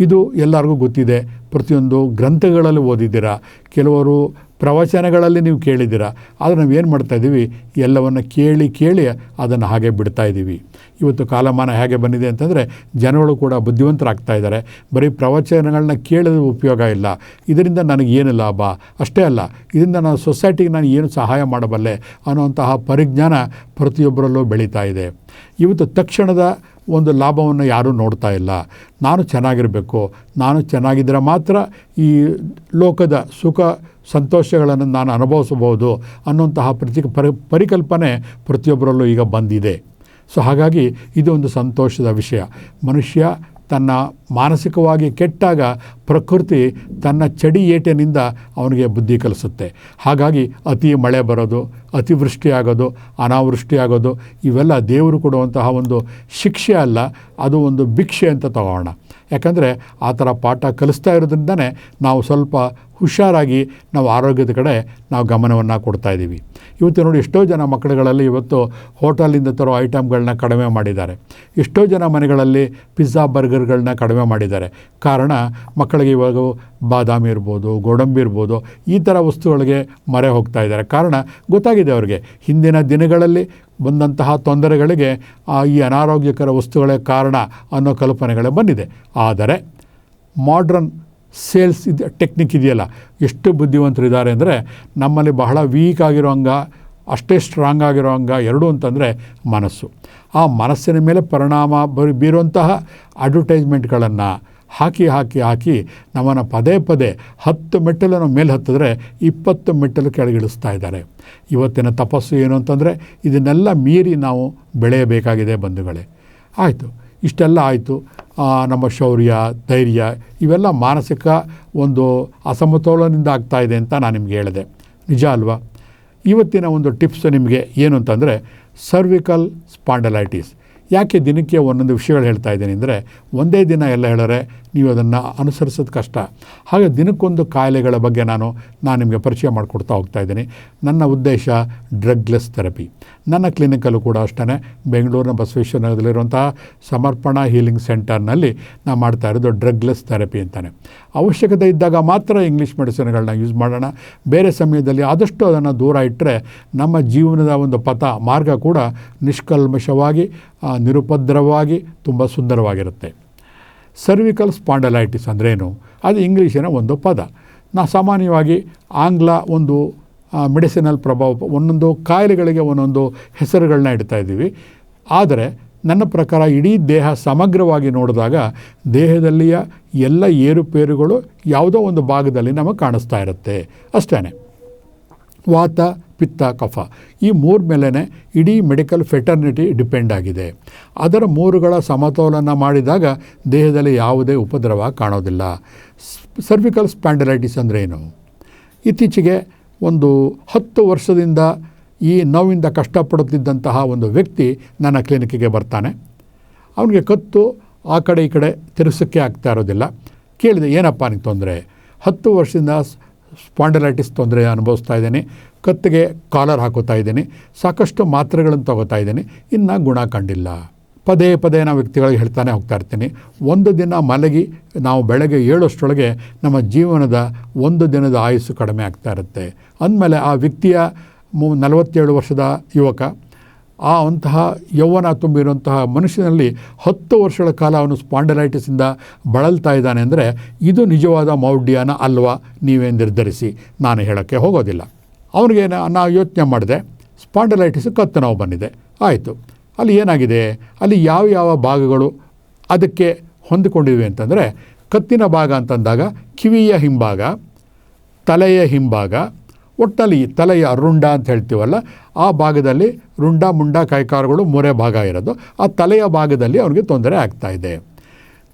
ಇದು ಎಲ್ಲರಿಗೂ ಗೊತ್ತಿದೆ. ಪ್ರತಿಯೊಂದು ಗ್ರಂಥಗಳಲ್ಲಿ ಓದಿದ್ದೀರಾ. ಕೆಲವರು ಪ್ರವಚನಗಳಲ್ಲಿ ನೀವು ಕೇಳಿದ್ದೀರ? ಆದರೆ ನಾವು ಏನು ಮಾಡ್ತಾ ಇದ್ದೀವಿ? ಎಲ್ಲವನ್ನು ಕೇಳಿ ಕೇಳಿ ಅದನ್ನು ಹಾಗೆ ಬಿಡ್ತಾ ಇದ್ದೀವಿ. ಇವತ್ತು ಕಾಲಮಾನ ಹೇಗೆ ಬಂದಿದೆ ಅಂತಂದರೆ ಜನಗಳು ಕೂಡ ಬುದ್ಧಿವಂತರಾಗ್ತಾ ಇದ್ದಾರೆ. ಬರೀ ಪ್ರವಚನಗಳನ್ನ ಕೇಳಿದ ಉಪಯೋಗ ಇಲ್ಲ. ಇದರಿಂದ ನನಗೇನು ಲಾಭ? ಅಷ್ಟೇ ಅಲ್ಲ, ಇದರಿಂದ ನಾನು ಸೊಸೈಟಿಗೆ ನಾನು ಏನು ಸಹಾಯ ಮಾಡಬಲ್ಲೆ ಅನ್ನುವಂತಹ ಪರಿಜ್ಞಾನ ಪ್ರತಿಯೊಬ್ಬರಲ್ಲೂ ಬೆಳೀತಾ ಇದೆ. ಇವತ್ತು ತಕ್ಷಣದ ಒಂದು ಲಾಭವನ್ನು ಯಾರೂ ನೋಡ್ತಾ ಇಲ್ಲ. ನಾನು ಚೆನ್ನಾಗಿರಬೇಕು. ನಾನು ಚೆನ್ನಾಗಿದ್ದರೆ ಮಾತ್ರ ಈ ಲೋಕದ ಸುಖ ಸಂತೋಷಗಳನ್ನು ನಾನು ಅನುಭವಿಸಬಹುದು ಅನ್ನುವಂತಹ ಪ್ರತಿ ಪರಿ, ಪರಿಕಲ್ಪನೆ ಪ್ರತಿಯೊಬ್ಬರಲ್ಲೂ ಈಗ ಬಂದಿದೆ. ಸೊ ಹಾಗಾಗಿ ಇದು ಒಂದು ಸಂತೋಷದ ವಿಷಯ. ಮನುಷ್ಯ ತನ್ನ ಮಾನಸಿಕವಾಗಿ ಕೆಟ್ಟಾಗ ಪ್ರಕೃತಿ ತನ್ನ ಚಡಿ ಏಟಿನಿಂದ ಅವನಿಗೆ ಬುದ್ಧಿ ಕಲಿಸುತ್ತೆ. ಹಾಗಾಗಿ ಅತಿ ಮಳೆ ಬರೋದು ಅತಿವೃಷ್ಟಿ ಆಗೋದು ಅನಾವೃಷ್ಟಿ ಆಗೋದು ಇವೆಲ್ಲ ದೇವರು ಕೊಡುವಂತಹ ಒಂದು ಶಿಕ್ಷೆ ಅಲ್ಲ, ಅದು ಒಂದು ಭಿಕ್ಷೆ ಅಂತ ತಗೋಣ. ಯಾಕಂದರೆ ಆ ಥರ ಪಾಠ ಕಲಿಸ್ತಾ ಇರೋದ್ರಿಂದನೇ ನಾವು ಸ್ವಲ್ಪ ಹುಷಾರಾಗಿ ನಾವು ಆರೋಗ್ಯದ ಕಡೆ ನಾವು ಗಮನವನ್ನು ಕೊಡ್ತಾ ಇದ್ದೀವಿ. ಇವತ್ತು ನೋಡಿ ಎಷ್ಟೋ ಜನ ಮಕ್ಕಳುಗಳಲ್ಲಿ ಇವತ್ತು ಹೋಟೆಲಿಂದ ತರೋ ಐಟಮ್ಗಳನ್ನ ಕಡಿಮೆ ಮಾಡಿದ್ದಾರೆ. ಎಷ್ಟೋ ಜನ ಮನೆಗಳಲ್ಲಿ ಪಿಜ್ಜಾ, ಬರ್ಗರ್ಗಳನ್ನ ಕಡಿಮೆ ಮಾಡಿದ್ದಾರೆ. ಕಾರಣ ಮಕ್ಕಳಿಗೆ ಇವಾಗ ಬಾದಾಮಿ ಇರ್ಬೋದು, ಗೋಡಂಬಿ ಇರ್ಬೋದು, ಈ ಥರ ವಸ್ತುಗಳಿಗೆ ಮರೆ ಹೋಗ್ತಾ ಇದ್ದಾರೆ. ಕಾರಣ ಗೊತ್ತಾಗಿದೆ ಅವರಿಗೆ. ಹಿಂದಿನ ದಿನಗಳಲ್ಲಿ ಬಂದಂತಹ ತೊಂದರೆಗಳಿಗೆ ಈ ಅನಾರೋಗ್ಯಕರ ವಸ್ತುಗಳೇ ಕಾರಣ ಅನ್ನೋ ಕಲ್ಪನೆಗಳೇ ಬಂದಿದೆ. ಆದರೆ ಮಾಡ್ರನ್ ಸೇಲ್ಸ್ ಇದು, ಟೆಕ್ನಿಕ್ ಇದೆಯಲ್ಲ, ಎಷ್ಟು ಬುದ್ಧಿವಂತರಿದ್ದಾರೆ ಅಂದರೆ ನಮ್ಮಲ್ಲಿ ಬಹಳ ವೀಕ್ ಆಗಿರೋ ಅಂಗ, ಅಷ್ಟೇ ಸ್ಟ್ರಾಂಗ್ ಆಗಿರೋ ಅಂಗ ಎರಡು ಅಂತಂದರೆ ಮನಸ್ಸು. ಆ ಮನಸ್ಸಿನ ಮೇಲೆ ಪರಿಣಾಮ ಬರಿ ಬೀರುವಂತಹ ಅಡ್ವರ್ಟೈಸ್ಮೆಂಟ್ಗಳನ್ನು ಹಾಕಿ ಹಾಕಿ ಹಾಕಿ ನಮ್ಮನ್ನು ಪದೇ ಪದೇ ಹತ್ತು ಮೆಟ್ಟಲನ್ನು ಮೇಲೆ ಹತ್ತಿದ್ರೆ ಇಪ್ಪತ್ತು ಮೆಟ್ಟಲು ಕೆಳಗಿಳಿಸ್ತಾ ಇದ್ದಾರೆ. ಇವತ್ತಿನ ತಪಸ್ಸು ಏನು ಅಂತಂದರೆ ಇದನ್ನೆಲ್ಲ ಮೀರಿ ನಾವು ಬೆಳೆಯಬೇಕಾಗಿದೆ ಬಂಧುಗಳೇ. ಆಯಿತು. ಇಷ್ಟೆಲ್ಲ ಆಯಿತು. ನಮ್ಮ ಶೌರ್ಯ, ಧೈರ್ಯ ಇವೆಲ್ಲ ಮಾನಸಿಕ ಒಂದು ಅಸಮತೋಲನದಿಂದ ಆಗ್ತಾಯಿದೆ ಅಂತ ನಾನು ನಿಮ್ಗೆ ಹೇಳಿದೆ. ನಿಜ ಅಲ್ವಾ? ಇವತ್ತಿನ ಒಂದು ಟಿಪ್ಸ್ ನಿಮಗೆ ಏನು ಅಂತಂದರೆ ಸರ್ವಿಕಲ್ ಸ್ಪಾಂಡಲೈಟಿಸ್ ಯಾಕೆ ದಿನಕ್ಕೆ ಒಂದೊಂದು ವಿಷಯಗಳು ಹೇಳ್ತಾ ಇದ್ದೀನಿ ಅಂದರೆ ಒಂದೇ ದಿನ ಎಲ್ಲ ಹೇಳಿದ್ರೆ ನೀವು ಅದನ್ನು ಅನುಸರಿಸೋದು ಕಷ್ಟ. ಹಾಗೆ ದಿನಕ್ಕೊಂದು ಕಾಯಿಲೆಗಳ ಬಗ್ಗೆ ನಾನು ನಾನು ನಿಮಗೆ ಪರಿಚಯ ಮಾಡಿಕೊಡ್ತಾ ಹೋಗ್ತಾ ಇದ್ದೀನಿ. ನನ್ನ ಉದ್ದೇಶ ಡ್ರಗ್ಲೆಸ್ ಥೆರಪಿ. ನನ್ನ ಕ್ಲಿನಿಕಲ್ಲೂ ಕೂಡ ಅಷ್ಟೇ ಬೆಂಗಳೂರಿನ ಬಸವೇಶ್ವರ ನಗರದಲ್ಲಿರುವಂತಹ ಸಮರ್ಪಣಾ ಹೀಲಿಂಗ್ ಸೆಂಟರ್ನಲ್ಲಿ ನಾನು ಮಾಡ್ತಾ ಇರೋದು ಡ್ರಗ್ಲೆಸ್ ಥೆರಪಿ ಅಂತಾನೆ. ಅವಶ್ಯಕತೆ ಇದ್ದಾಗ ಮಾತ್ರ ಇಂಗ್ಲೀಷ್ ಮೆಡಿಸಿನ್ಗಳನ್ನ ಯೂಸ್ ಮಾಡೋಣ. ಬೇರೆ ಸಮಯದಲ್ಲಿ ಆದಷ್ಟು ಅದನ್ನು ದೂರ ಇಟ್ಟರೆ ನಮ್ಮ ಜೀವನದ ಒಂದು ಪಥ, ಮಾರ್ಗ ಕೂಡ ನಿಷ್ಕಲ್ಮಶವಾಗಿ ಆ, ನಿರುಪದ್ರವವಾಗಿ ತುಂಬ ಸುಂದರವಾಗಿರುತ್ತೆ. ಸರ್ವಿಕಲ್ ಸ್ಪಾಂಡಲೈಟಿಸ್ ಅಂದ್ರೇನು? ಅದು ಇಂಗ್ಲೀಷಿನ ಒಂದು ಪದ. ನಾ ಸಾಮಾನ್ಯವಾಗಿ ಆಂಗ್ಲ ಒಂದು ಮೆಡಿಸಿನಲ್ ಪ್ರಭಾವ ಒಂದೊಂದು ಕಾಯಿಲೆಗಳಿಗೆ ಒಂದೊಂದು ಹೆಸರುಗಳನ್ನ ಇಡ್ತಾ ಇದ್ದೀವಿ. ಆದರೆ ನನ್ನ ಪ್ರಕಾರ ಇಡೀ ದೇಹ ಸಮಗ್ರವಾಗಿ ನೋಡಿದಾಗ ದೇಹದಲ್ಲಿಯ ಎಲ್ಲ ಏರುಪೇರುಗಳು ಯಾವುದೋ ಒಂದು ಭಾಗದಲ್ಲಿ ನಮಗೆ ಕಾಣಿಸ್ತಾ ಇರುತ್ತೆ. ಅಷ್ಟೇ ವಾತ ಪಿತ್ತ ಕಫ. ಈ ಮೂರು ಮೇಲೇ ಇಡೀ ಮೆಡಿಕಲ್ ಫೆಟರ್ನಿಟಿ ಡಿಪೆಂಡ್ ಆಗಿದೆ. ಅದರ ಮೂರುಗಳ ಸಮತೋಲನ ಮಾಡಿದಾಗ ದೇಹದಲ್ಲಿ ಯಾವುದೇ ಉಪದ್ರವ ಕಾಣೋದಿಲ್ಲ. ಸರ್ವಿಕಲ್ ಸ್ಪ್ಯಾಂಡಲೈಟಿಸ್ ಅಂದರೆ ಏನು ಇತ್ತೀಚೆಗೆ ಒಂದು ಹತ್ತು ವರ್ಷದಿಂದ ಈ ನೋವಿಂದ ಕಷ್ಟಪಡುತ್ತಿದ್ದಂತಹ ಒಂದು ವ್ಯಕ್ತಿ ನನ್ನ ಕ್ಲಿನಿಕ್ಕಿಗೆ ಬರ್ತಾನೆ. ಅವನಿಗೆ ಕತ್ತು ಆ ಕಡೆ ಈ ಕಡೆ ತಿರುಸಕ್ಕೆ ಆಗ್ತಾ ಇರೋದಿಲ್ಲ. ಕೇಳಿದೆ, ಏನಪ್ಪ ನಿನಗೆ ತೊಂದರೆ? ಹತ್ತು ವರ್ಷದಿಂದ ಸ್ಪಾಂಡಲೈಟಿಸ್ ತೊಂದರೆ ಅನುಭವಿಸ್ತಾ ಇದ್ದೀನಿ. ಕತ್ತಿಗೆ ಕಾಲರ್ ಹಾಕೋತಾ ಇದ್ದೀನಿ. ಸಾಕಷ್ಟು ಮಾತ್ರೆಗಳನ್ನು ತಗೋತಾ ಇದ್ದೀನಿ. ಇನ್ನು ಗುಣ ಕಂಡಿಲ್ಲ. ಪದೇ ಪದೇ ನಾವು ವ್ಯಕ್ತಿಗಳಿಗೆ ಹೇಳ್ತಾನೆ ಹೋಗ್ತಾ ಇರ್ತೀನಿ. ಒಂದು ದಿನ ಮಲಗಿ ನಾವು ಬೆಳಗ್ಗೆ ಏಳೋಷ್ಟರೊಳಗೆ ನಮ್ಮ ಜೀವನದ ಒಂದು ದಿನದ ಆಯಸ್ಸು ಕಡಿಮೆ ಆಗ್ತಾ ಇರುತ್ತೆ. ಅಂದಮೇಲೆ ಆ ವ್ಯಕ್ತಿಯ ಮು ನಲವತ್ತೇಳು ವರ್ಷದ ಯುವಕ, ಆ ಅಂತಹ ಯೌವನ ತುಂಬಿರುವಂತಹ ಮನುಷ್ಯನಲ್ಲಿ ಹತ್ತು ವರ್ಷಗಳ ಕಾಲ ಅವನು ಸ್ಪಾಂಡಲೈಟಿಸಿಂದ ಬಳಲ್ತಾ ಇದ್ದಾನೆ ಅಂದರೆ ಇದು ನಿಜವಾದ ಮೌಢ್ಯನ ಅಲ್ವಾ? ನೀವೇ ನಿರ್ಧರಿಸಿ. ನಾನು ಹೇಳೋಕ್ಕೆ ಹೋಗೋದಿಲ್ಲ. ಅವನಿಗೆ ನಾವು ಯೋಚನೆ ಮಾಡಿದೆ. ಸ್ಪಾಂಡಲೈಟಿಸ್ ಕತ್ತು ನೋವು ಬಂದಿದೆ. ಆಯಿತು. ಅಲ್ಲಿ ಏನಾಗಿದೆ? ಅಲ್ಲಿ ಯಾವ ಯಾವ ಭಾಗಗಳು ಅದಕ್ಕೆ ಹೊಂದಿಕೊಂಡಿವೆ ಅಂತಂದರೆ, ಕತ್ತಿನ ಭಾಗ ಅಂತಂದಾಗ ಕಿವಿಯ ಹಿಂಭಾಗ, ತಲೆಯ ಹಿಂಭಾಗ ಒಟ್ಟಲ್ಲಿ ತಲೆಯ ರುಂಡ ಅಂತ ಹೇಳ್ತೀವಲ್ಲ, ಆ ಭಾಗದಲ್ಲಿ ರುಂಡ ಮುಂಡ ಕೈಕಾರುಗಳು ಮೂರೇ ಭಾಗ ಇರೋದು. ಆ ತಲೆಯ ಭಾಗದಲ್ಲಿ ಅವನಿಗೆ ತೊಂದರೆ ಆಗ್ತಾ ಇದೆ.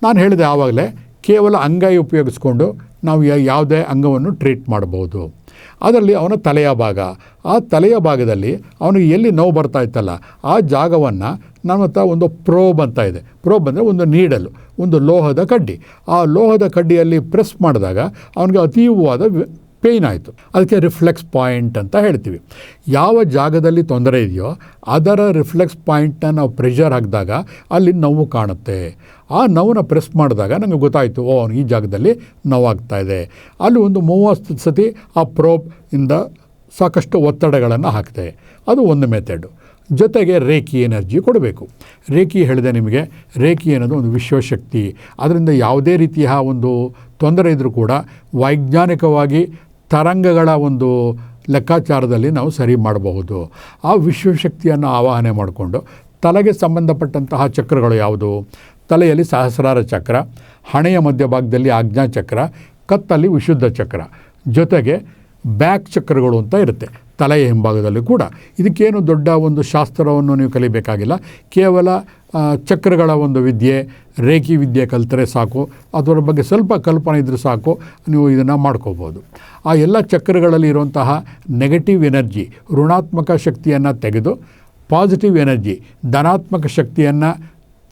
ನಾನು ಹೇಳಿದೆ ಆವಾಗಲೇ, ಕೇವಲ ಅಂಗೈ ಉಪಯೋಗಿಸ್ಕೊಂಡು ನಾವು ಯಾವುದೇ ಅಂಗವನ್ನು ಟ್ರೀಟ್ ಮಾಡ್ಬೋದು. ಅದರಲ್ಲಿ ಅವನ ತಲೆಯ ಭಾಗ. ಆ ತಲೆಯ ಭಾಗದಲ್ಲಿ ಅವನಿಗೆ ಎಲ್ಲಿ ನೋವು ಬರ್ತಾ ಇತ್ತಲ್ಲ, ಆ ಜಾಗವನ್ನು ನಮ್ಮ ಹತ್ರ ಒಂದು ಪ್ರೋಬ್ ಅಂತ ಇದೆ. ಪ್ರೋಬ್ ಅಂದರೆ ಒಂದು ನೀಡಲು, ಒಂದು ಲೋಹದ ಕಡ್ಡಿ. ಆ ಲೋಹದ ಕಡ್ಡಿಯಲ್ಲಿ ಪ್ರೆಸ್ ಮಾಡಿದಾಗ ಅವನಿಗೆ ಅತೀವವಾದ ಪೇಯ್ನ್ ಆಯಿತು ಅದಕ್ಕೆ ರಿಫ್ಲೆಕ್ಸ್ ಪಾಯಿಂಟ್ ಅಂತ ಹೇಳ್ತೀವಿ. ಯಾವ ಜಾಗದಲ್ಲಿ ತೊಂದರೆ ಇದೆಯೋ ಅದರ ರಿಫ್ಲೆಕ್ಸ್ ಪಾಯಿಂಟ್ನ ನಾವು ಪ್ರೆಷರ್ ಹಾಕಿದಾಗ ಅಲ್ಲಿ ನೋವು ಕಾಣುತ್ತೆ. ಆ ನೋವನ್ನ ಪ್ರೆಸ್ ಮಾಡಿದಾಗ ನನಗೆ ಗೊತ್ತಾಯಿತು, ಓ ಈ ಜಾಗದಲ್ಲಿ ನೋವಾಗ್ತಾ ಇದೆ. ಅಲ್ಲಿ ಒಂದು ಮೂವತ್ತು ಸತಿ ಆ ಪ್ರೋಬ್ ಇಂದ ಸಾಕಷ್ಟು ಒತ್ತಡಗಳನ್ನು ಹಾಕ್ತೆ. ಅದು ಒಂದು ಮೆಥಡು ಜೊತೆಗೆ ರೇಖಿ ಎನರ್ಜಿ ಕೊಡಬೇಕು. ರೇಖಿ ಹೇಳಿದೆ ನಿಮಗೆ ರೇಖಿ ಅನ್ನೋದು ಒಂದು ವಿಶ್ವಶಕ್ತಿ. ಅದರಿಂದ ಯಾವುದೇ ರೀತಿಯ ಒಂದು ತೊಂದರೆ ಇದ್ದರೂ ಕೂಡ ವೈಜ್ಞಾನಿಕವಾಗಿ ತರಂಗಗಳ ಒಂದು ಲೆಕ್ಕಾಚಾರದಲ್ಲಿ ನಾವು ಸರಿ ಮಾಡಬಹುದು. ಆ ವಿಶ್ವಶಕ್ತಿಯನ್ನು ಆವಾಹನೆ ಮಾಡಿಕೊಂಡು ತಲೆಗೆ ಸಂಬಂಧಪಟ್ಟಂತಹ ಚಕ್ರಗಳು ಯಾವುದು? ತಲೆಯಲ್ಲಿ ಸಹಸ್ರಾರ ಚಕ್ರ, ಹಣೆಯ ಮಧ್ಯಭಾಗದಲ್ಲಿ ಆಜ್ಞಾ ಚಕ್ರ, ಕತ್ತಲ್ಲಿ ವಿಶುದ್ಧ ಚಕ್ರ, ಜೊತೆಗೆ ಬ್ಯಾಕ್ ಚಕ್ರಗಳು ಅಂತ ಇರುತ್ತೆ. ತಲೆಯ ಹಿಂಭಾಗದಲ್ಲಿ ಕೂಡ. ಇದಕ್ಕೇನು ದೊಡ್ಡ ಒಂದು ಶಾಸ್ತ್ರವನ್ನು ನೀವು ಕಲಿಬೇಕಾಗಿಲ್ಲ. ಕೇವಲ ಚಕ್ರಗಳ ಒಂದು ವಿದ್ಯೆ ರೇಖಿ ವಿದ್ಯೆ ಕಲಿತರೆ ಸಾಕು, ಅದರ ಬಗ್ಗೆ ಸ್ವಲ್ಪ ಕಲ್ಪನೆ ಇದ್ದರೆ ಸಾಕು, ನೀವು ಇದನ್ನು ಮಾಡ್ಕೋಬೋದು. ಆ ಎಲ್ಲ ಚಕ್ರಗಳಲ್ಲಿ ಇರುವಂತಹ ನೆಗೆಟಿವ್ ಎನರ್ಜಿ ಋಣಾತ್ಮಕ ಶಕ್ತಿಯನ್ನು ತೆಗೆದು ಪಾಸಿಟಿವ್ ಎನರ್ಜಿ ಧನಾತ್ಮಕ ಶಕ್ತಿಯನ್ನು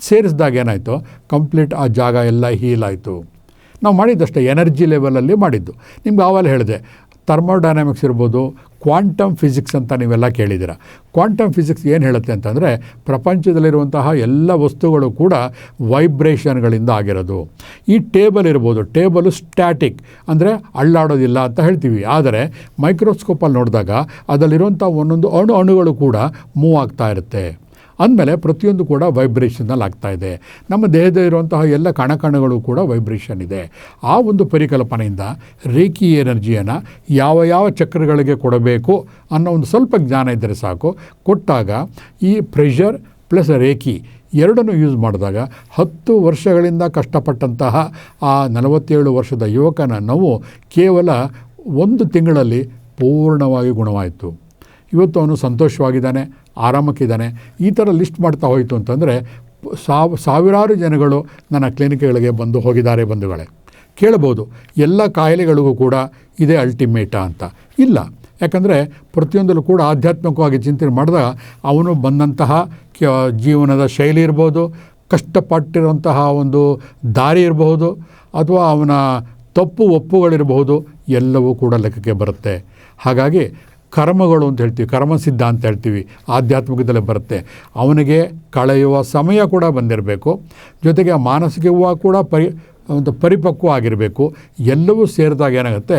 ಸೇರಿಸಿದಾಗ ಏನಾಯಿತು? ಕಂಪ್ಲೀಟ್ ಆ ಜಾಗ ಎಲ್ಲ ಹೀಲ್ ಆಯಿತು. ನಾವು ಮಾಡಿದ್ದಷ್ಟೇ ಎನರ್ಜಿ ಲೆವೆಲಲ್ಲಿ ಮಾಡಿದ್ದು. ನಿಮ್ಗೆ ಆವಾಗಲೇ ಹೇಳಿದೆ ಥರ್ಮೋಡೈನಾಮಿಕ್ಸ್ ಇರ್ಬೋದು, ಕ್ವಾಂಟಮ್ ಫಿಸಿಕ್ಸ್ ಅಂತ ನೀವೆಲ್ಲ ಕೇಳಿದ್ದೀರ. ಕ್ವಾಂಟಮ್ ಫಿಸಿಕ್ಸ್ ಏನು ಹೇಳುತ್ತೆ ಅಂತಂದರೆ, ಪ್ರಪಂಚದಲ್ಲಿರುವಂತಹ ಎಲ್ಲ ವಸ್ತುಗಳು ಕೂಡ ವೈಬ್ರೇಷನ್ಗಳಿಂದ ಆಗಿರೋದು. ಈ ಟೇಬಲ್ ಇರ್ಬೋದು, ಟೇಬಲು ಸ್ಟ್ಯಾಟಿಕ್, ಅಂದರೆ ಅಳ್ಳಾಡೋದಿಲ್ಲ ಅಂತ ಹೇಳ್ತೀವಿ. ಆದರೆ ಮೈಕ್ರೋಸ್ಕೋಪಲ್ಲಿ ನೋಡಿದಾಗ ಅದರಲ್ಲಿರುವಂಥ ಒಂದೊಂದು ಅಣು ಅಣುಗಳು ಕೂಡ ಮೂವ್ ಆಗ್ತಾ ಇರುತ್ತೆ. ಅಂದಮೇಲೆ ಪ್ರತಿಯೊಂದು ಕೂಡ ವೈಬ್ರೇಷನಲ್ಲಿ ಆಗ್ತಾ ಇದೆ. ನಮ್ಮ ದೇಹದಲ್ಲಿರುವಂತಹ ಎಲ್ಲ ಕಣಕಣಗಳು ಕೂಡ ವೈಬ್ರೇಷನ್ ಇದೆ. ಆ ಒಂದು ಪರಿಕಲ್ಪನೆಯಿಂದ ರೇಖಿ ಎನರ್ಜಿಯನ್ನು ಯಾವ ಯಾವ ಚಕ್ರಗಳಿಗೆ ಕೊಡಬೇಕು ಅನ್ನೋ ಒಂದು ಸ್ವಲ್ಪ ಜ್ಞಾನ ಇದ್ದರೆ ಸಾಕು. ಕೊಟ್ಟಾಗ ಈ ಪ್ರೆಷರ್ ಪ್ಲಸ್ ರೇಖಿ ಎರಡನ್ನು ಯೂಸ್ ಮಾಡಿದಾಗ ಹತ್ತು ವರ್ಷಗಳಿಂದ ಕಷ್ಟಪಟ್ಟಂತಹ ಆ ನಲವತ್ತೇಳು ವರ್ಷದ ಯುವಕನ ನೋವು ಕೇವಲ ಒಂದು ತಿಂಗಳಲ್ಲಿ ಪೂರ್ಣವಾಗಿ ಗುಣವಾಯಿತು. ಇವತ್ತು ಅವನು ಸಂತೋಷವಾಗಿದ್ದಾನೆ. ಆರಾಮಕ್ಕಿದ್ದಾನೆ ಈ ಥರ ಲಿಸ್ಟ್ ಮಾಡ್ತಾ ಹೋಯಿತು ಅಂತಂದರೆ, ಸಾವ್, ಸಾವಿರಾರು ಜನಗಳು ನನ್ನ ಕ್ಲಿನಿಕ್ಗಳಿಗೆ ಬಂದು ಹೋಗಿದ್ದಾರೆ ಬಂಧುಗಳೇ. ಕೇಳ್ಬೋದು, ಎಲ್ಲ ಕಾಯಿಲೆಗಳಿಗೂ ಕೂಡ ಇದೇ ಅಲ್ಟಿಮೇಟ ಅಂತ. ಇಲ್ಲ, ಯಾಕಂದರೆ ಪ್ರತಿಯೊಂದರಲ್ಲೂ ಕೂಡ ಆಧ್ಯಾತ್ಮಿಕವಾಗಿ ಚಿಂತನೆ ಮಾಡಿದಾಗ ಅವನು ಬಂದಂತಹ ಜೀವನದ ಶೈಲಿ ಇರ್ಬೋದು, ಕಷ್ಟಪಟ್ಟಿರುವಂತಹ ಒಂದು ದಾರಿ ಇರಬಹುದು, ಅಥವಾ ಅವನ ತಪ್ಪು ಒಪ್ಪುಗಳಿರಬಹುದು, ಎಲ್ಲವೂ ಕೂಡ ಲೆಕ್ಕಕ್ಕೆ ಬರುತ್ತೆ. ಹಾಗಾಗಿ ಕರ್ಮಗಳು ಅಂತ ಹೇಳ್ತೀವಿ ಕರ್ಮ ಸಿದ್ಧ ಅಂತ ಹೇಳ್ತೀವಿ, ಆಧ್ಯಾತ್ಮಿಕದಲ್ಲೇ ಬರುತ್ತೆ. ಅವನಿಗೆ ಕಳೆಯುವ ಸಮಯ ಕೂಡ ಬಂದಿರಬೇಕು. ಜೊತೆಗೆ ಆ ಮಾನಸಿಕವೂ ಕೂಡ ಪರಿ, ಒಂದು ಪರಿಪಕ್ವ ಆಗಿರಬೇಕು. ಎಲ್ಲವೂ ಸೇರಿದಾಗ ಏನಾಗುತ್ತೆ?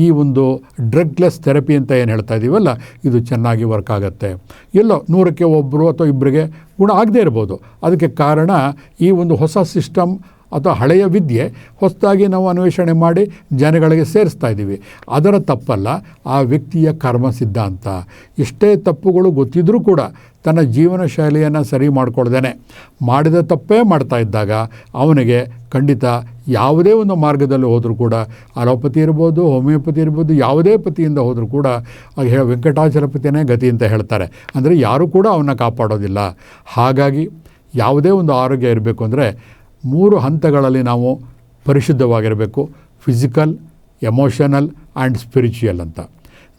ಈ ಒಂದು ಡ್ರಗ್ಲೆಸ್ ಥೆರಪಿ ಅಂತ ಏನು ಹೇಳ್ತಾ ಇದ್ದೀವಲ್ಲ ಇದು ಚೆನ್ನಾಗಿ ವರ್ಕ್ ಆಗುತ್ತೆ. ಎಲ್ಲೋ ನೂರಕ್ಕೆ ಒಬ್ಬರು ಅಥವಾ ಇಬ್ಬರಿಗೆ ಗುಣ ಆಗದೇ ಇರ್ಬೋದು. ಅದಕ್ಕೆ ಕಾರಣ ಈ ಒಂದು ಹೊಸ ಸಿಸ್ಟಮ್ ಅಥವಾ ಹಳೆಯ ವಿದ್ಯೆ ಹೊಸದಾಗಿ ನಾವು ಅನ್ವೇಷಣೆ ಮಾಡಿ ಜನಗಳಿಗೆ ಸೇರಿಸ್ತಾ ಇದ್ದೀವಿ. ಅದರ ತಪ್ಪಲ್ಲ, ಆ ವ್ಯಕ್ತಿಯ ಕರ್ಮ ಸಿದ್ಧಾಂತ. ಇಷ್ಟೇ ತಪ್ಪುಗಳು ಗೊತ್ತಿದ್ದರೂ ಕೂಡ ತನ್ನ ಜೀವನ ಶೈಲಿಯನ್ನು ಸರಿ ಮಾಡ್ಕೊಳ್ದೇನೆ. ಮಾಡಿದ ತಪ್ಪೇ ಮಾಡ್ತಾ ಇದ್ದಾಗ ಅವನಿಗೆ ಖಂಡಿತ ಯಾವುದೇ ಒಂದು ಮಾರ್ಗದಲ್ಲಿ ಹೋದರೂ ಕೂಡ, ಅಲೋಪತಿ ಇರ್ಬೋದು, ಹೋಮಿಯೋಪತಿ ಇರ್ಬೋದು, ಯಾವುದೇ ಪತಿಯಿಂದ ಹೋದರೂ ಕೂಡ ವೆಂಕಟಾಚಲಪತಿಯೇ ಗತಿ ಅಂತ ಹೇಳ್ತಾರೆ. ಅಂದರೆ ಯಾರೂ ಕೂಡ ಅವನ್ನ ಕಾಪಾಡೋದಿಲ್ಲ. ಹಾಗಾಗಿ ಯಾವುದೇ ಒಂದು ಆರೋಗ್ಯ ಇರಬೇಕು ಅಂದರೆ ಮೂರು ಹಂತಗಳಲ್ಲಿ ನಾವು ಪರಿಶುದ್ಧವಾಗಿರಬೇಕು. ಫಿಸಿಕಲ್ ಎಮೋಷನಲ್ ಆ್ಯಂಡ್ ಸ್ಪಿರಿಚುಯಲ್ ಅಂತ.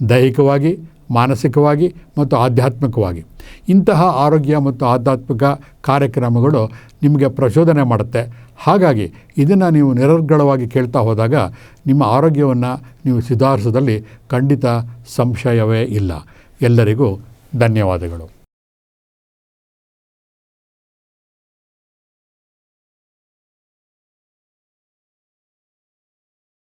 ದೈಹಿಕವಾಗಿ, ಮಾನಸಿಕವಾಗಿ ಮತ್ತು ಆಧ್ಯಾತ್ಮಿಕವಾಗಿ. ಇಂತಹ ಆರೋಗ್ಯ ಮತ್ತು ಆಧ್ಯಾತ್ಮಿಕ ಕಾರ್ಯಕ್ರಮಗಳು ನಿಮಗೆ ಪ್ರಚೋದನೆ ಮಾಡುತ್ತೆ. ಹಾಗಾಗಿ ಇದನ್ನು ನೀವು ನಿರರ್ಗಳವಾಗಿ ಕೇಳ್ತಾ ಹೋದಾಗ ನಿಮ್ಮ ಆರೋಗ್ಯವನ್ನು ನೀವು ಸುಧಾರಿಸೋದಲ್ಲಿ ಖಂಡಿತ ಸಂಶಯವೇ ಇಲ್ಲ. ಎಲ್ಲರಿಗೂ ಧನ್ಯವಾದಗಳು.